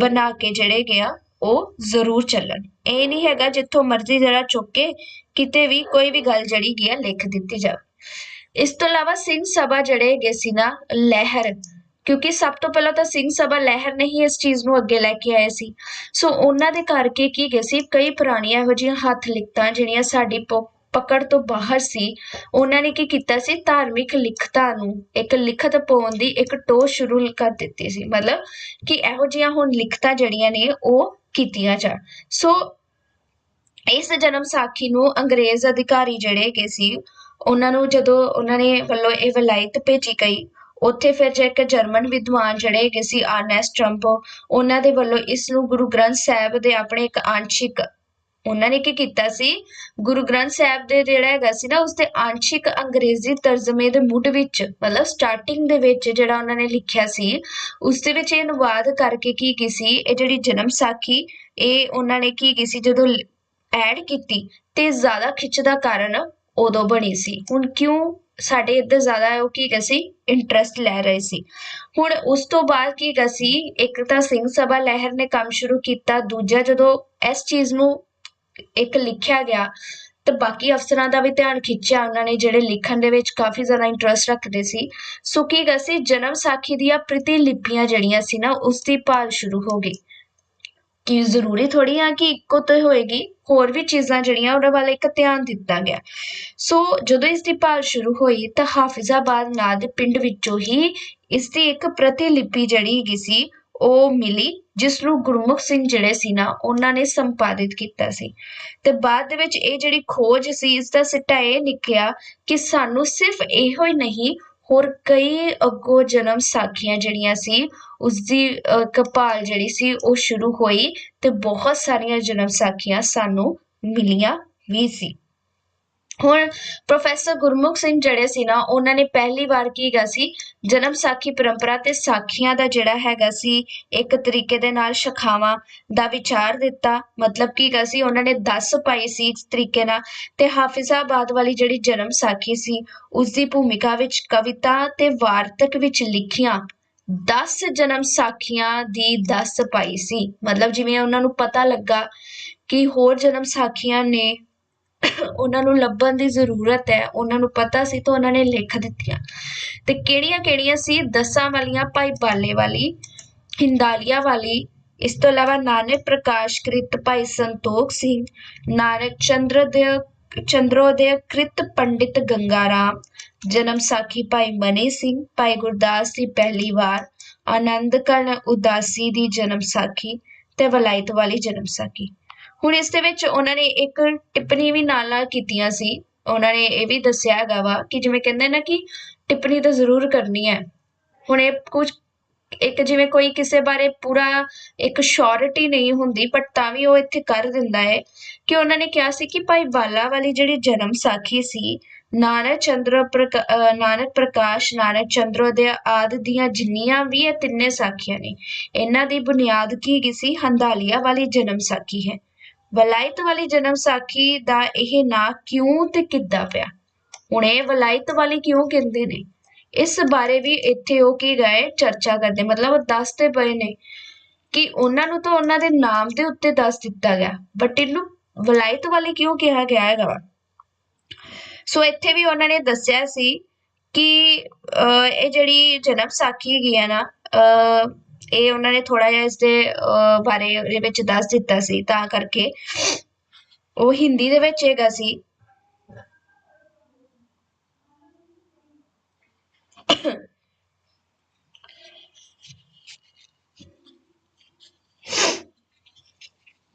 [SPEAKER 1] ਬਣਾ ਕੇ ਜਿਹੜੇ ਗਿਆ, ਉਹ ਜ਼ਰੂਰ ਚੱਲਣ। ਇਹ ਨਹੀਂ ਹੈਗਾ ਜਿੱਥੋਂ ਮਰਜ਼ੀ ਜਰਾ ਚੁੱਕ ਕੇ ਕਿਤੇ ਵੀ ਕੋਈ ਵੀ ਗੱਲ ਜਿਹੜੀ ਗਿਆ ਲਿਖ ਦਿੱਤੀ ਜਾਵੇ। ਇਸ ਤੋਂ ਇਲਾਵਾ ਸਿੰਘ ਸਭਾ ਜਿਹੜੇ ਹੈਗੇ ਸੀ ਨਾ, ਲਹਿਰ, ਕਿਉਂਕਿ ਸਭ ਤੋਂ ਪਹਿਲਾਂ ਤਾਂ ਸਿੰਘ ਸਭਾ ਲਹਿਰ ਨੇ ਹੀ ਇਸ ਚੀਜ਼ ਨੂੰ ਅੱਗੇ ਲੈ ਕੇ ਆਏ ਸੀ। ਸੋ ਉਹਨਾਂ ਦੇ ਕਰਕੇ ਕੀ ਗਏ ਸੀ, ਕਈ ਪੁਰਾਣੀਆਂ ਇਹੋ ਜਿਹੀਆਂ ਹੱਥ ਲਿਖਤਾਂ ਜਿਹੜੀਆਂ ਸਾਡੀ ਪਕੜ ਤੋਂ ਬਾਹਰ ਸੀ। ਉਹਨਾਂ ਨੇ ਕੀ ਕੀਤਾ ਸੀ? ਧਾਰਮਿਕ ਲਿਖਤਾਂ ਨੂੰ ਇੱਕ ਲਿਖਤ ਪਾਉਣ ਦੀ ਇੱਕ ਟੋਹ ਸ਼ੁਰੂ ਕਰ ਦਿੱਤੀ ਸੀ। ਮਤਲਬ ਕਿ ਇਹੋ ਜਿਹੀਆਂ ਹੁਣ ਲਿਖਤਾਂ ਜਿਹੜੀਆਂ ਨੇ ਉਹ ਕੀਤੀਆਂ ਜਾ ਸੋ ਇਸ ਜਨਮ ਸਾਖੀ ਨੂੰ ਅੰਗਰੇਜ਼ ਅਧਿਕਾਰੀ ਜਿਹੜੇ ਹੈਗੇ ਸੀ, ਉਹਨਾਂ ਨੂੰ ਜਦੋਂ ਉਹਨਾਂ ਨੇ ਵੱਲੋਂ ਇਹ ਵਲਾਇਤ ਭੇਜੀ ਗਈ, ਉੱਥੇ ਫਿਰ ਜੇ ਇੱਕ ਜਰਮਨ ਵਿਦਵਾਨ ਜਿਹੜੇ ਹੈਗੇ ਸੀ, ਆਰਨੈਸਟ ਟਰੰਪ, ਉਹਨਾਂ ਦੇ ਵੱਲੋਂ ਇਸ ਨੂੰ ਗੁਰੂ ਗ੍ਰੰਥ ਸਾਹਿਬ ਦੇ ਆਪਣੇ ਇੱਕ ਆਂਸ਼ਿਕ ਉਹਨਾਂ ਨੇ ਕੀ ਕੀਤਾ ਸੀ? ਗੁਰੂ ਗ੍ਰੰਥ ਸਾਹਿਬ ਦੇ ਜਿਹੜਾ ਹੈਗਾ ਸੀ ਨਾ, ਉਸ ਦੇ ਆਂਸ਼ਿਕ ਅੰਗਰੇਜ਼ੀ ਤਰਜਮੇ ਦੇ ਮੁੱਢ ਵਿੱਚ, ਮਤਲਬ ਸਟਾਰਟਿੰਗ ਦੇ ਵਿੱਚ ਜਿਹੜਾ ਉਹਨਾਂ ਨੇ ਲਿਖਿਆ ਸੀ, ਉਸ ਦੇ ਵਿੱਚ ਇਹ ਅਨੁਵਾਦ ਕਰਕੇ ਕੀ ਕੀ ਸੀ? ਇਹ ਜਿਹੜੀ ਜਨਮ ਸਾਖੀ, ਇਹ ਉਹਨਾਂ ਨੇ ਕੀ ਕੀ ਸੀ? ਜਦੋਂ ਐਡ ਕੀਤੀ, ਤੇ ਜ਼ਿਆਦਾ ਖਿੱਚ ਦਾ ਕਾਰਨ ਉਦੋਂ ਬਣੀ ਸੀ। ਹੁਣ ਕਿਉਂ ਸਾਡੇ ਇੱਧਰ ਜ਼ਿਆਦਾ ਉਹ ਕੀ ਸੀ? ਇੰਟਰਸਟ ਲੈ ਰਹੇ ਸੀ। ਹੁਣ ਉਸ ਤੋਂ ਬਾਅਦ ਕੀ ਸੀ? ਇੱਕ ਤਾਂ ਸਿੰਘ ਸਭਾ ਲਹਿਰ ਨੇ ਕੰਮ ਸ਼ੁਰੂ ਕੀਤਾ, ਦੂਜਾ ਜਦੋਂ ਇਸ ਚੀਜ਼ ਨੂੰ ਇੱਕ ਲਿਖਿਆ ਗਿਆ, ਤੇ ਬਾਕੀ ਅਫਸਰਾਂ ਦਾ ਵੀ ਧਿਆਨ ਖਿੱਚਿਆ ਉਹਨਾਂ ਨੇ, ਜਿਹੜੇ ਲਿਖਣ ਦੇ ਵਿੱਚ ਕਾਫੀ ਜ਼ਿਆਦਾ ਇੰਟਰਸਟ ਰੱਖਦੇ ਸੀ। ਸੋ ਕੀ ਗਸੀ ਜਨਮ ਸਾਖੀ ਦੀਆਂ ਪ੍ਰਤੀਲਿਪੀਆਂ ਜਿਹੜੀਆਂ ਸੀ ਨਾ, ਉਸ ਦੀ ਭਾਲ ਸ਼ੁਰੂ ਹੋ ਗਈ। ਕਿ ਜ਼ਰੂਰੀ ਥੋੜੀ ਆ ਕਿ ਇੱਕੋ ਤੇ ਹੋਏਗੀ? ਹੋਰ ਵੀ ਚੀਜ਼ਾਂ ਜਿਹੜੀਆਂ ਉਹਨਾਂ ਵੱਲ ਇੱਕ ਧਿਆਨ ਦਿੱਤਾ ਗਿਆ। ਸੋ ਜਦੋਂ ਇਸ ਦੀ ਭਾਲ ਸ਼ੁਰੂ ਹੋਈ, ਤਾਂ ਹਾਫਿਜ਼ਾਬਾਦ ਨਾਂ ਦੇ ਪਿੰਡ ਵਿੱਚੋਂ ਹੀ ਇਸ ਦੀ ਇੱਕ ਪ੍ਰਤੀਲਿਪੀ ਜਿਹੜੀ ਹੈਗੀ ਸੀ ਉਹ ਮਿਲੀ ਜਿਸ ਨੂੰ ਗੁਰਮੁਖ ਸਿੰਘ ਜਿਹੜੇ ਸੀ ਨਾ, ਉਹਨਾਂ ਨੇ ਸੰਪਾਦਿਤ ਕੀਤਾ ਸੀ। ਤੇ ਬਾਅਦ ਦੇ ਵਿੱਚ ਇਹ ਜਿਹੜੀ ਖੋਜ ਸੀ ਇਸ ਦਾ ਸਿੱਟਾ ਇਹ ਨਿਕਲਿਆ ਕਿ ਸਾਨੂੰ ਸਿਰਫ ਇਹੋ ਹੀ ਨਹੀਂ, ਹੋਰ ਕਈ ਅਗੋ ਜਨਮ ਸਾਖੀਆਂ ਜਿਹੜੀਆਂ ਸੀ ਉਸ ਦੀ ਕਪਾਲ ਜਿਹੜੀ ਸੀ, ਉਹ ਸ਼ੁਰੂ ਹੋਈ ਤੇ ਬਹੁਤ ਸਾਰੀਆਂ ਜਨਮ ਸਾਖੀਆਂ ਸਾਨੂੰ ਮਿਲੀਆਂ ਵੀ ਸੀ। ਹੁਣ ਪ੍ਰੋਫੈਸਰ ਗੁਰਮੁਖ ਸਿੰਘ ਜਿਹੜੇ ਸੀ ਨਾ, ਉਹਨਾਂ ਨੇ ਪਹਿਲੀ ਵਾਰ ਕੀ ਗਾ ਸੀ? ਜਨਮ ਸਾਖੀ ਪਰੰਪਰਾ ਤੇ ਸਾਖੀਆਂ ਦਾ ਜਿਹੜਾ ਹੈਗਾ ਸੀ, ਇੱਕ ਤਰੀਕੇ ਦੇ ਨਾਲ ਸ਼ਖਾਵਾਂ ਦਾ ਵਿਚਾਰ ਦਿੱਤਾ। ਮਤਲਬ ਕੀ ਗਾ ਸੀ? ਉਹਨਾਂ ਨੇ 10 ਪਾਈ ਸੀ ਇਸ ਤਰੀਕੇ ਨਾਲ ਤੇ ਹਾਫਿਜ਼ਾਬਾਦ ਵਾਲੀ ਜਿਹੜੀ ਜਨਮ ਸਾਖੀ ਸੀ ਉਸ ਦੀ ਭੂਮਿਕਾ ਵਿੱਚ ਕਵਿਤਾ ਤੇ ਵਾਰਤਕ ਵਿੱਚ ਲਿਖੀਆਂ 10 ਜਨਮ ਸਾਖੀਆਂ ਦੀ 10 ਪਾਈ ਸੀ। ਮਤਲਬ ਜਿਵੇਂ ਉਹਨਾਂ ਨੂੰ ਪਤਾ ਲੱਗਾ ਕਿ ਹੋਰ ਜਨਮ ਸਾਖੀਆਂ ਨੇ ਉਹਨਾਂ ਨੂੰ ਲੱਭਣ ਦੀ ਜ਼ਰੂਰਤ ਹੈ, ਉਹਨਾਂ ਨੂੰ ਪਤਾ ਸੀ ਤਾਂ ਉਹਨਾਂ ਨੇ ਲਿਖ ਦਿੱਤੀਆਂ। ਤੇ ਕਿਹੜੀਆਂ-ਕਿਹੜੀਆਂ ਸੀ? ਦਸਾਂ ਵਾਲੀਆਂ, ਭਾਈ ਬਾਲੇ ਵਾਲੀ, ਹਿੰਦਾਲੀਆ ਵਾਲੀ, ਇਸ ਤੋਂ ਇਲਾਵਾ ਨਾਨਕ ਪ੍ਰਕਾਸ਼ ਕ੍ਰਿਤ ਭਾਈ ਸੰਤੋਖ ਸਿੰਘ, ਨਾਨਕ ਚੰਦਰੋਦੈ ਚੰਦਰੋਦੈ ਕ੍ਰਿਤ ਪੰਡਿਤ ਗੰਗਾ ਰਾਮ ਜਨਮ ਸਾਖੀ ਭਾਈ ਮਨੀ ਸਿੰਘ, ਭਾਈ ਗੁਰਦਾਸ ਦੀ ਪਹਿਲੀ ਵਾਰ ਆਨੰਦ ਕਣ ਉਦਾਸੀ ਦੀ ਜਨਮ ਸਾਖੀ ਤੇ ਵਲਾਇਤ ਵਾਲੀ ਜਨਮ ਸਾਖੀ। ਹੁਣ ਇਸ ਦੇ ਵਿੱਚ ਉਹਨਾਂ ਨੇ ਇੱਕ ਟਿੱਪਣੀ ਵੀ ਨਾਲ ਨਾਲ ਕੀਤੀਆਂ ਸੀ। ਉਹਨਾਂ ਨੇ ਇਹ ਵੀ ਦੱਸਿਆ ਹੈਗਾ ਵਾ ਕਿ ਜਿਵੇਂ ਕਹਿੰਦੇ ਨਾ ਕਿ ਟਿੱਪਣੀ ਤਾਂ ਜ਼ਰੂਰ ਕਰਨੀ ਹੈ। ਹੁਣ ਇਹ ਕੁਝ ਇੱਕ ਜਿਵੇਂ ਕੋਈ ਕਿਸੇ ਬਾਰੇ ਪੂਰਾ ਇੱਕ ਸ਼ੋਰਿਟੀ ਨਹੀਂ ਹੁੰਦੀ ਬਟ ਤਾਂ ਵੀ ਉਹ ਇੱਥੇ ਕਰ ਦਿੰਦਾ ਹੈ ਕਿ ਉਹਨਾਂ ਨੇ ਕਿਹਾ ਸੀ ਕਿ ਭਾਈ ਬਾਲਾ ਵਾਲੀ ਜਿਹੜੀ ਜਨਮ ਸਾਖੀ ਸੀ, ਨਾਨਕ ਚੰਦਰ ਪ੍ਰਕਾ- ਨਾਨਕ ਪ੍ਰਕਾਸ਼, ਨਾਨਕ ਚੰਦਰੋਦੈ ਆਦਿ ਦੀਆਂ ਜਿੰਨੀਆਂ ਵੀ ਇਹ ਤਿੰਨੇ ਸਾਖੀਆਂ ਨੇ, ਇਹਨਾਂ ਦੀ ਬੁਨਿਆਦ ਕੀ ਹੈਗੀ ਸੀ? ਹੰਦਾਲੀਆ ਵਾਲੀ ਜਨਮ ਸਾਖੀ ਹੈ। ਵਲਾਇਤ ਵਾਲੀ ਜਨਮ ਸਾਖੀ ਦਾ ਇਹ ਨਾਂ ਕਿਉਂ ਤੇ ਕਿੱਦਾਂ ਪਿਆ? ਹੁਣ ਇਹ ਵਲਾਇਤ ਵਾਲੀ ਕਿਉਂ ਕਹਿੰਦੇ ਨੇ? ਇਸ ਬਾਰੇ ਵੀ ਇੱਥੇ ਉਹ ਕੀ ਗਏ? ਚਰਚਾ ਕਰਦੇ। ਮਤਲਬ ਦੱਸਦੇ ਪਏ ਨੇ ਕਿ ਉਹਨਾਂ ਨੂੰ ਤਾਂ ਉਹਨਾਂ ਦੇ ਨਾਮ ਦੇ ਉੱਤੇ ਦੱਸ ਦਿੱਤਾ ਗਿਆ। ਬਟ ਇਹਨੂੰ ਵਲਾਇਤ ਵਾਲੀ ਕਿਉਂ ਕਿਹਾ ਗਿਆ ਹੈਗਾ ਵਾ? ਸੋ ਇੱਥੇ ਵੀ ਉਹਨਾਂ ਨੇ ਦੱਸਿਆ ਸੀ ਕਿ ਅਹ, ਇਹ ਜਿਹੜੀ ਜਨਮ ਸਾਖੀ ਹੈਗੀ ਹੈ ਨਾ ਅਹ, ਇਹ ਉਹਨਾਂ ਨੇ ਥੋੜਾ ਜਿਹਾ ਇਸ ਦੇ ਬਾਰੇ ਇਹਦੇ ਵਿੱਚ ਦੱਸ ਦਿੱਤਾ ਸੀ, ਤਾਂ ਕਰਕੇ ਉਹ ਹਿੰਦੀ ਦੇ ਵਿੱਚ ਹੈਗਾ ਸੀ।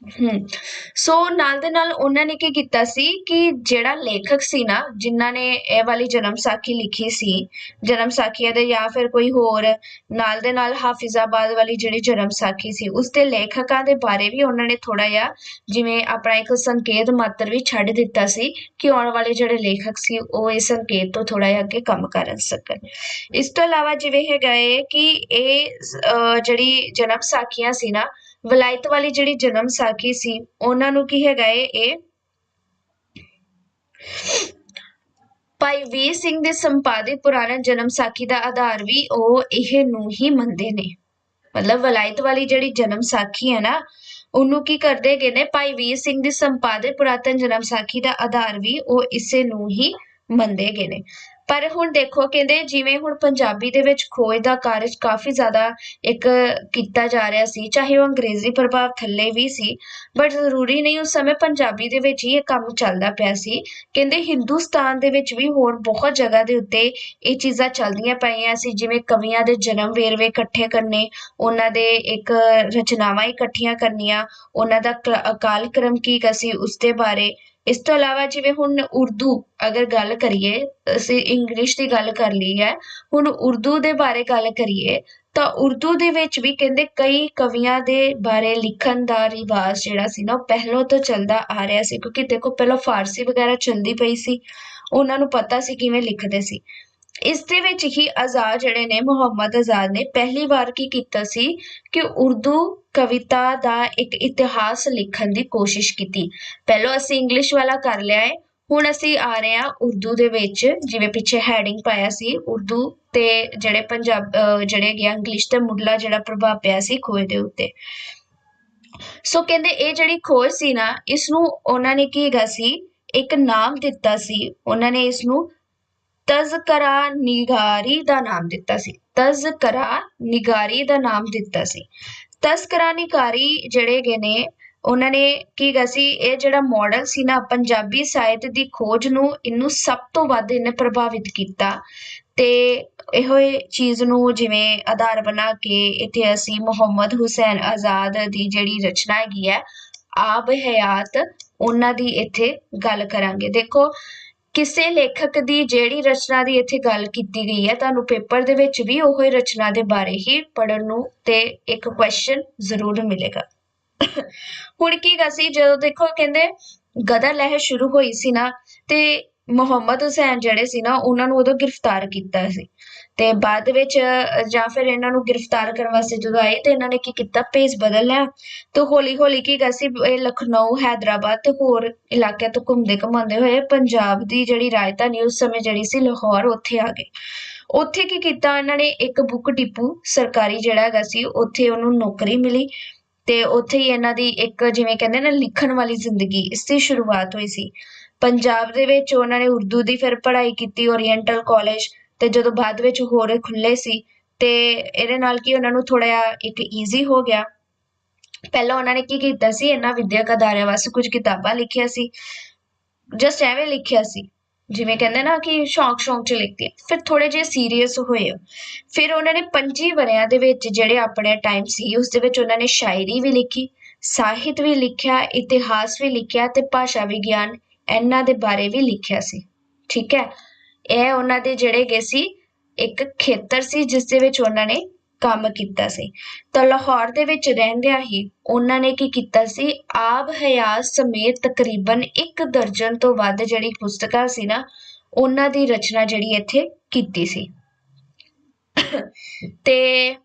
[SPEAKER 1] ਹਮ ਸੋ ਨਾਲ ਦੇ ਨਾਲ ਉਹਨਾਂ ਨੇ ਕੀ ਕੀਤਾ ਸੀ ਕਿ ਜਿਹੜਾ ਲੇਖਕ ਸੀ ਨਾ ਜਿਨ੍ਹਾਂ ਨੇ ਇਹ ਵਾਲੀ ਜਨਮ ਸਾਖੀ ਲਿਖੀ ਸੀ ਜਨਮ ਸਾਖੀਆਂ ਦੇ ਜਾਂ ਫਿਰ ਕੋਈ ਹੋਰ ਨਾਲ ਦੇ ਨਾਲ ਹਾਫਿਜ਼ਾਬਾਦ ਵਾਲੀ ਜਿਹੜੀ ਜਨਮ ਸਾਖੀ ਸੀ ਉਸ ਦੇ ਲੇਖਕਾਂ ਦੇ ਬਾਰੇ ਵੀ ਉਹਨਾਂ ਨੇ ਥੋੜਾ ਜਿਹਾ ਜਿਵੇਂ ਆਪਣਾ ਇੱਕ ਸੰਕੇਤ ਮਾਤਰ ਵੀ ਛੱਡ ਦਿੱਤਾ ਸੀ ਕਿ ਆਉਣ ਵਾਲੇ ਜਿਹੜੇ ਲੇਖਕ ਸੀ ਉਹ ਇਸ ਸੰਕੇਤ ਤੋਂ ਥੋੜਾ ਜਿਹਾ ਅੱਗੇ ਕੰਮ ਕਰ ਸਕਣ। ਇਸ ਤੋਂ ਇਲਾਵਾ ਜਿਵੇਂ ਹੈਗਾ ਹੈ ਕਿ ਇਹ ਅਹ, ਜਿਹੜੀ ਜਨਮ ਸਾਖੀਆਂ ਸੀ ਨਾ ਵਲਾਇਤ ਵਾਲੀ ਜਿਹੜੀ ਜਨਮ ਸਾਖੀ ਸੀ, ਉਹਨਾਂ ਨੂੰ ਕੀ ਹੈਗਾ ਏ, ਇਹ ਭਾਈ ਵੀਰ ਸਿੰਘ ਦੇ ਸੰਪਾਦਿਤ ਪੁਰਾਣਾ ਜਨਮ ਸਾਖੀ ਦਾ ਆਧਾਰ ਵੀ ਉਹ ਇਹ ਨੂੰ ਹੀ ਮੰਨਦੇ ਨੇ। ਮਤਲਬ ਵਲਾਇਤ ਵਾਲੀ ਜਿਹੜੀ ਜਨਮ ਸਾਖੀ ਹੈ ਨਾ, ਉਹਨੂੰ ਕੀ ਕਰਦੇ ਗਏ ਨੇ, ਭਾਈ ਵੀਰ ਸਿੰਘ ਦੀ ਸੰਪਾਦਿਤ ਪੁਰਾਤਨ ਜਨਮ ਸਾਖੀ ਦਾ ਆਧਾਰ ਵੀ ਉਹ ਇਸੇ ਨੂੰ ਹੀ ਮੰਨਦੇ ਗਏ ਨੇ। ਪਰ ਹੁਣ ਦੇਖੋ, ਕਹਿੰਦੇ ਜਿਵੇਂ ਹੁਣ ਪੰਜਾਬੀ ਦੇ ਵਿੱਚ ਖੋਜ ਦਾ ਕਾਰਜ ਕਾਫੀ ਜ਼ਿਆਦਾ ਇੱਕ ਕੀਤਾ ਜਾ ਰਿਹਾ ਸੀ, ਚਾਹੇ ਉਹ ਅੰਗਰੇਜ਼ੀ ਪ੍ਰਭਾਵ ਥੱਲੇ ਵੀ ਸੀ ਬਟ ਜ਼ਰੂਰੀ ਨਹੀਂ ਉਸ ਸਮੇਂ ਪੰਜਾਬੀ ਦੇ ਵਿੱਚ ਹੀ ਇਹ ਕੰਮ ਚੱਲਦਾ ਪਿਆ ਸੀ। ਕਹਿੰਦੇ ਹਿੰਦੁਸਤਾਨ ਦੇ ਵਿੱਚ ਵੀ ਹੋਰ ਬਹੁਤ ਜਗ੍ਹਾ ਦੇ ਉੱਤੇ ਇਹ ਚੀਜ਼ਾਂ ਚੱਲਦੀਆਂ ਪਈਆਂ ਸੀ, ਜਿਵੇਂ ਕਵੀਆਂ ਦੇ ਜਨਮ ਵੇਰਵੇ ਇਕੱਠੇ ਕਰਨੇ, ਉਹਨਾਂ ਦੇ ਇੱਕ ਰਚਨਾਵਾਂ ਇਕੱਠੀਆਂ ਕਰਨੀਆਂ, ਉਹਨਾਂ ਦਾ ਕ- ਕ੍ਰਮ ਕੀ, ਸੀ, ਉਸ ਦੇ ਬਾਰੇ ਇਸ ਤੋਂ ਇਲਾਵਾ ਜਿਵੇਂ ਹੁਣ ਉਰਦੂ ਅਗਰ ਗੱਲ ਕਰੀਏ, ਅਸੀਂ ਇੰਗਲਿਸ਼ ਦੀ ਗੱਲ ਕਰ ਲਈ ਹੈ ਹੁਣ ਉਰਦੂ ਦੇ ਬਾਰੇ ਗੱਲ ਕਰੀਏ, ਤਾਂ ਉਰਦੂ ਦੇ ਵਿੱਚ ਵੀ ਕਹਿੰਦੇ ਕਈ ਕਵੀਆਂ ਦੇ ਬਾਰੇ ਲਿਖਣ ਦਾ ਰਿਵਾਜ ਜਿਹੜਾ ਸੀ ਨਾ, ਉਹ ਪਹਿਲਾਂ ਤੋਂ ਚੱਲਦਾ ਆ ਰਿਹਾ ਸੀ, ਕਿਉਂਕਿ ਦੇਖੋ ਪਹਿਲਾਂ ਫਾਰਸੀ ਵਗੈਰਾ ਚੱਲਦੀ ਪਈ ਸੀ, ਉਹਨਾਂ ਨੂੰ ਪਤਾ ਸੀ ਕਿਵੇਂ ਲਿਖਦੇ ਸੀ। ਇਸ ਦੇ ਵਿੱਚ ਹੀ ਆਜ਼ਾਦ ਜਿਹੜੇ ਨੇ, ਮੁਹੰਮਦ ਆਜ਼ਾਦ ਨੇ ਪਹਿਲੀ ਵਾਰ ਕੀ ਕੀਤਾ ਸੀ ਕਿ ਉਰਦੂ ਕਵਿਤਾ ਦਾ ਇੱਕ ਇਤਿਹਾਸ ਲਿਖਣ ਦੀ ਕੋਸ਼ਿਸ਼ ਕੀਤੀ। ਪਹਿਲਾਂ ਅਸੀਂ ਇੰਗਲਿਸ਼ ਵਾਲਾ ਕਰ ਲਿਆ ਹੈ, ਹੁਣ ਅਸੀਂ ਆ ਰਹੇ ਹਾਂ ਉਰਦੂ ਦੇ ਵਿੱਚ, ਜਿਵੇਂ ਪਿੱਛੇ ਹੈਡਿੰਗ ਪਾਇਆ ਸੀ, ਉਰਦੂ ਤੇ ਜਿਹੜੇ ਪੰਜਾਬ, ਅਹ ਜਿਹੜੇ ਗਿਆ ਇੰਗਲਿਸ਼ ਤੇ ਮੁੱਢਲਾ ਜਿਹੜਾ ਪ੍ਰਭਾਵ ਪਿਆ ਸੀ ਖੋਜ ਦੇ ਉੱਤੇ। ਸੋ ਕਹਿੰਦੇ ਇਹ ਜਿਹੜੀ ਖੋਜ ਸੀ ਨਾ ਇਸ ਨੂੰ ਉਹਨਾਂ ਨੇ ਕੀ ਹੈਗਾ ਸੀ? ਇੱਕ ਨਾਮ ਦਿੱਤਾ ਸੀ। ਉਹਨਾਂ ਨੇ ਇਸ ਨੂੰ ਤਜ਼ਕਰਾ ਨਿਗਾਰੀ ਦਾ ਨਾਮ ਦਿੱਤਾ ਸੀ। ਤਜ਼ਕਰਾ ਨਿਗਾਰੀ ਦਾ ਨਾਮ ਦਿੱਤਾ ਸੀ। ਤਜ਼ਕਰਾ ਨਿਗਾਰੀ ਜਿਹੜੇ ਹੈਗੇ ਨੇ, ਉਹਨਾਂ ਨੇ ਕੀ ਗਾ ਸੀ? ਇਹ ਜਿਹੜਾ ਮਾਡਲ ਸੀ ਨਾ, ਪੰਜਾਬੀ ਸਾਹਿਤ ਦੀ ਖੋਜ ਨੂੰ ਇਹਨੂੰ ਸਭ ਤੋਂ ਵੱਧ ਇਹਨੇ ਪ੍ਰਭਾਵਿਤ ਕੀਤਾ। ਤੇ ਇਹੋ ਹੀ ਚੀਜ਼ ਨੂੰ ਜਿਵੇਂ ਆਧਾਰ ਬਣਾ ਕੇ ਇੱਥੇ ਅਸੀਂ ਮੁਹੰਮਦ ਹੁਸੈਨ ਆਜ਼ਾਦ ਦੀ ਜਿਹੜੀ ਰਚਨਾ ਹੈਗੀ ਹੈ, ਆਬ ਹਯਾਤ, ਉਹਨਾਂ ਦੀ ਇੱਥੇ ਗੱਲ ਕਰਾਂਗੇ। ਦੇਖੋ ਕਿਸੇ ਲੇਖਕ ਦੀ ਜਿਹੜੀ ਰਚਨਾ ਦੀ ਇੱਥੇ ਗੱਲ ਕੀਤੀ ਗਈ ਹੈ, ਤੁਹਾਨੂੰ ਪੇਪਰ ਦੇ ਵਿੱਚ ਵੀ ਉਹ ਹੀ ਰਚਨਾ ਦੇ ਬਾਰੇ ਹੀ ਪੜਨ ਨੂੰ ਤੇ ਇੱਕ ਕੁਐਸਚਨ ਜ਼ਰੂਰ ਮਿਲੇਗਾ। ਹੁਣ ਕੀ ਗਾ ਸੀ, ਜਦੋਂ ਦੇਖੋ ਕਹਿੰਦੇ ਗਦਰ ਲਹਿਰ ਸ਼ੁਰੂ ਹੋਈ ਸੀ ਨਾ, ਤੇ ਮੁਹੰਮਦ ਹੁਸੈਨ ਜਿਹੜੇ ਸੀ ਨਾ, ਉਹਨਾਂ ਨੂੰ ਉਦੋਂ ਗ੍ਰਿਫਤਾਰ ਕੀਤਾ ਸੀ। ਤੇ ਬਾਅਦ ਵਿੱਚ ਜਾਂ ਫਿਰ ਇਹਨਾਂ ਨੂੰ ਗ੍ਰਿਫਤਾਰ ਕਰਨ ਵਾਸਤੇ ਜਦੋਂ ਆਏ ਤੇ ਇਹਨਾਂ ਨੇ ਕੀ ਕੀਤਾ? ਭੇਸ ਬਦਲ ਲਿਆ। ਤੇ ਹੌਲੀ ਹੌਲੀ ਕੀ ਗਾ ਸੀ? ਇਹ ਲਖਨਊ, ਹੈਦਰਾਬਾਦ ਤੇ ਹੋਰ ਇਲਾਕਿਆਂ ਤੋਂ ਘੁੰਮਦੇ ਘੁੰਮਾਉਂਦੇ ਹੋਏ ਪੰਜਾਬ ਦੀ ਜਿਹੜੀ ਰਾਜਧਾਨੀ ਉਸ ਸਮੇਂ ਜਿਹੜੀ ਸੀ ਲਾਹੌਰ, ਉੱਥੇ ਆ ਗਏ। ਉੱਥੇ ਕੀ ਕੀਤਾ? ਇਹਨਾਂ ਨੇ ਇੱਕ ਬੁੱਕ ਡਿਪੂ ਸਰਕਾਰੀ ਜਿਹੜਾ ਹੈਗਾ ਸੀ, ਉੱਥੇ ਉਹਨੂੰ ਨੌਕਰੀ ਮਿਲੀ ਤੇ ਉੱਥੇ ਹੀ ਇਹਨਾਂ ਦੀ ਇੱਕ ਜਿਵੇਂ ਕਹਿੰਦੇ ਨਾ ਲਿਖਣ ਵਾਲੀ ਜ਼ਿੰਦਗੀ ਇਸ ਦੀ ਸ਼ੁਰੂਆਤ ਹੋਈ ਸੀ। ਪੰਜਾਬ ਦੇ ਵਿੱਚ ਉਹਨਾਂ ਨੇ ਉਰਦੂ ਦੀ ਫਿਰ ਪੜ੍ਹਾਈ ਕੀਤੀ, ਓਰੀਐਂਟਲ ਕਾਲਜ ਤੇ ਜਦੋਂ ਬਾਅਦ ਵਿੱਚ ਹੋਰ ਖੁੱਲੇ ਸੀ, ਤੇ ਇਹਦੇ ਨਾਲ ਕੀ ਉਹਨਾਂ ਨੂੰ ਥੋੜਾ ਜਿਹਾ ਇੱਕ ਈਜ਼ੀ ਹੋ ਗਿਆ। ਪਹਿਲਾਂ ਉਹਨਾਂ ਨੇ ਕੀ ਕੀਤਾ ਸੀ, ਇਹਨਾਂ ਵਿਦਿਅਕ ਅਦਾਰਿਆਂ ਵਾਸਤੇ ਕੁਝ ਕਿਤਾਬਾਂ ਲਿਖੀਆਂ ਸੀ ਜਸਟ ਐਵੇਂ ਲਿਖਿਆ ਸੀ, ਜਿਵੇਂ ਕਹਿੰਦੇ ਨਾ ਕਿ ਸ਼ੌਂਕ ਸ਼ੌਂਕ ਚ ਲਿਖਦੇ ਫਿਰ ਥੋੜੇ ਜਿਹੇ ਸੀਰੀਅਸ ਹੋਏ ਫਿਰ ਉਹਨਾਂ ਨੇ 25 ਵਰਿਆਂ ਦੇ ਵਿੱਚ ਜਿਹੜੇ ਆਪਣੇ ਟਾਈਮ ਸੀ, ਉਸ ਦੇ ਵਿੱਚ ਉਹਨਾਂ ਨੇ ਸ਼ਾਇਰੀ ਵੀ ਲਿਖੀ, ਸਾਹਿਤ ਵੀ ਲਿਖਿਆ, ਇਤਿਹਾਸ ਵੀ ਲਿਖਿਆ ਤੇ ਭਾਸ਼ਾ ਵਿਗਿਆਨ ਇਹਨਾਂ ਦੇ ਬਾਰੇ ਵੀ ਲਿਖਿਆ ਸੀ। ਠੀਕ ਹੈ? ਇਹ ਉਹਨਾਂ ਦੇ ਜਿਹੜੇ ਗਏ ਸੀ, ਇੱਕ ਖੇਤਰ ਸੀ ਜਿਸ ਦੇ ਵਿੱਚ ਉਹਨਾਂ ਨੇ ਕੰਮ ਕੀਤਾ ਸੀ। ਤਾਂ ਲਾਹੌਰ ਦੇ ਵਿੱਚ ਰਹਿੰਦਿਆਂ ਹੀ ਉਹਨਾਂ ਨੇ ਕੀ ਕੀਤਾ ਸੀ? ਆਬ ਹਯਾਤ ਸਮੇਤ ਤਕਰੀਬਨ ਇੱਕ ਦਰਜਨ ਤੋਂ ਵੱਧ ਜਿਹੜੀ ਪੁਸਤਕਾਂ ਸੀ ਨਾ, ਉਹਨਾਂ ਦੀ ਰਚਨਾ ਜਿਹੜੀ ਇੱਥੇ ਕੀਤੀ ਸੀ। ਤੇ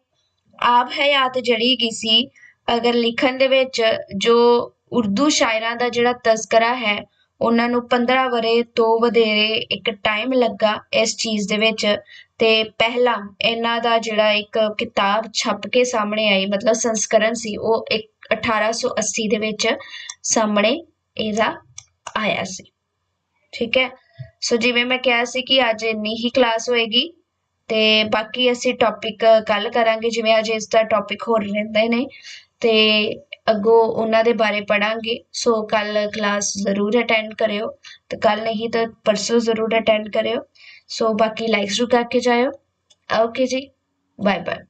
[SPEAKER 1] ਆਬ ਹਯਾਤ ਜਿਹੜੀ ਹੈਗੀ ਸੀ, ਅਗਰ ਲਿਖਣ ਦੇ ਵਿੱਚ ਜੋ ਉਰਦੂ ਸ਼ਾਇਰਾਂ ਦਾ ਜਿਹੜਾ ਤਜ਼ਕਰਾ ਹੈ ਉਹਨਾਂ ਨੂੰ 15 ਵਰੇ ਤੋਂ ਵਧੇਰੇ ਇੱਕ ਟਾਈਮ ਲੱਗਾ ਇਸ ਚੀਜ਼ ਦੇ ਵਿੱਚ। ਤੇ ਪਹਿਲਾਂ ਇਹਨਾਂ ਦਾ ਜਿਹੜਾ ਇੱਕ ਕਿਤਾਬ ਛਪ ਕੇ ਸਾਹਮਣੇ ਆਈ, ਮਤਲਬ ਸੰਸਕਰਨ ਸੀ, ਉਹ ਇੱਕ 1880 ਦੇ ਵਿੱਚ ਸਾਹਮਣੇ ਇਹਦਾ ਆਇਆ ਸੀ। ਠੀਕ ਹੈ? ਸੋ ਜਿਵੇਂ ਮੈਂ ਕਿਹਾ ਸੀ ਕਿ ਅੱਜ ਇੰਨੀ ਹੀ ਕਲਾਸ ਹੋਏਗੀ ਤੇ ਬਾਕੀ ਅਸੀਂ ਟੌਪਿਕ ਕੱਲ ਕਰਾਂਗੇ, ਜਿਵੇਂ ਅੱਜ ਇਸ ਦਾ ਟੌਪਿਕ ਹੋਰ ਰਹਿੰਦੇ ਨੇ। ਤੇ ਅੱਗੋਂ ਉਹਨਾਂ ਦੇ ਬਾਰੇ ਪੜਾਂਗੇ ਸੋ ਕੱਲ ਕਲਾਸ ਜ਼ਰੂਰ ਅਟੈਂਡ ਕਰਿਓ। ਤੇ ਕੱਲ ਨਹੀਂ ਤਾਂ ਪਰਸੋਂ ਜ਼ਰੂਰ ਅਟੈਂਡ ਕਰਿਓ। ਸੋ ਬਾਕੀ ਲਾਈਕਸ ਜ਼ਰੂਰ ਕਰਕੇ ਜਾਇਓ। ਓਕੇ ਜੀ ਬਾਏ ਬਾਏ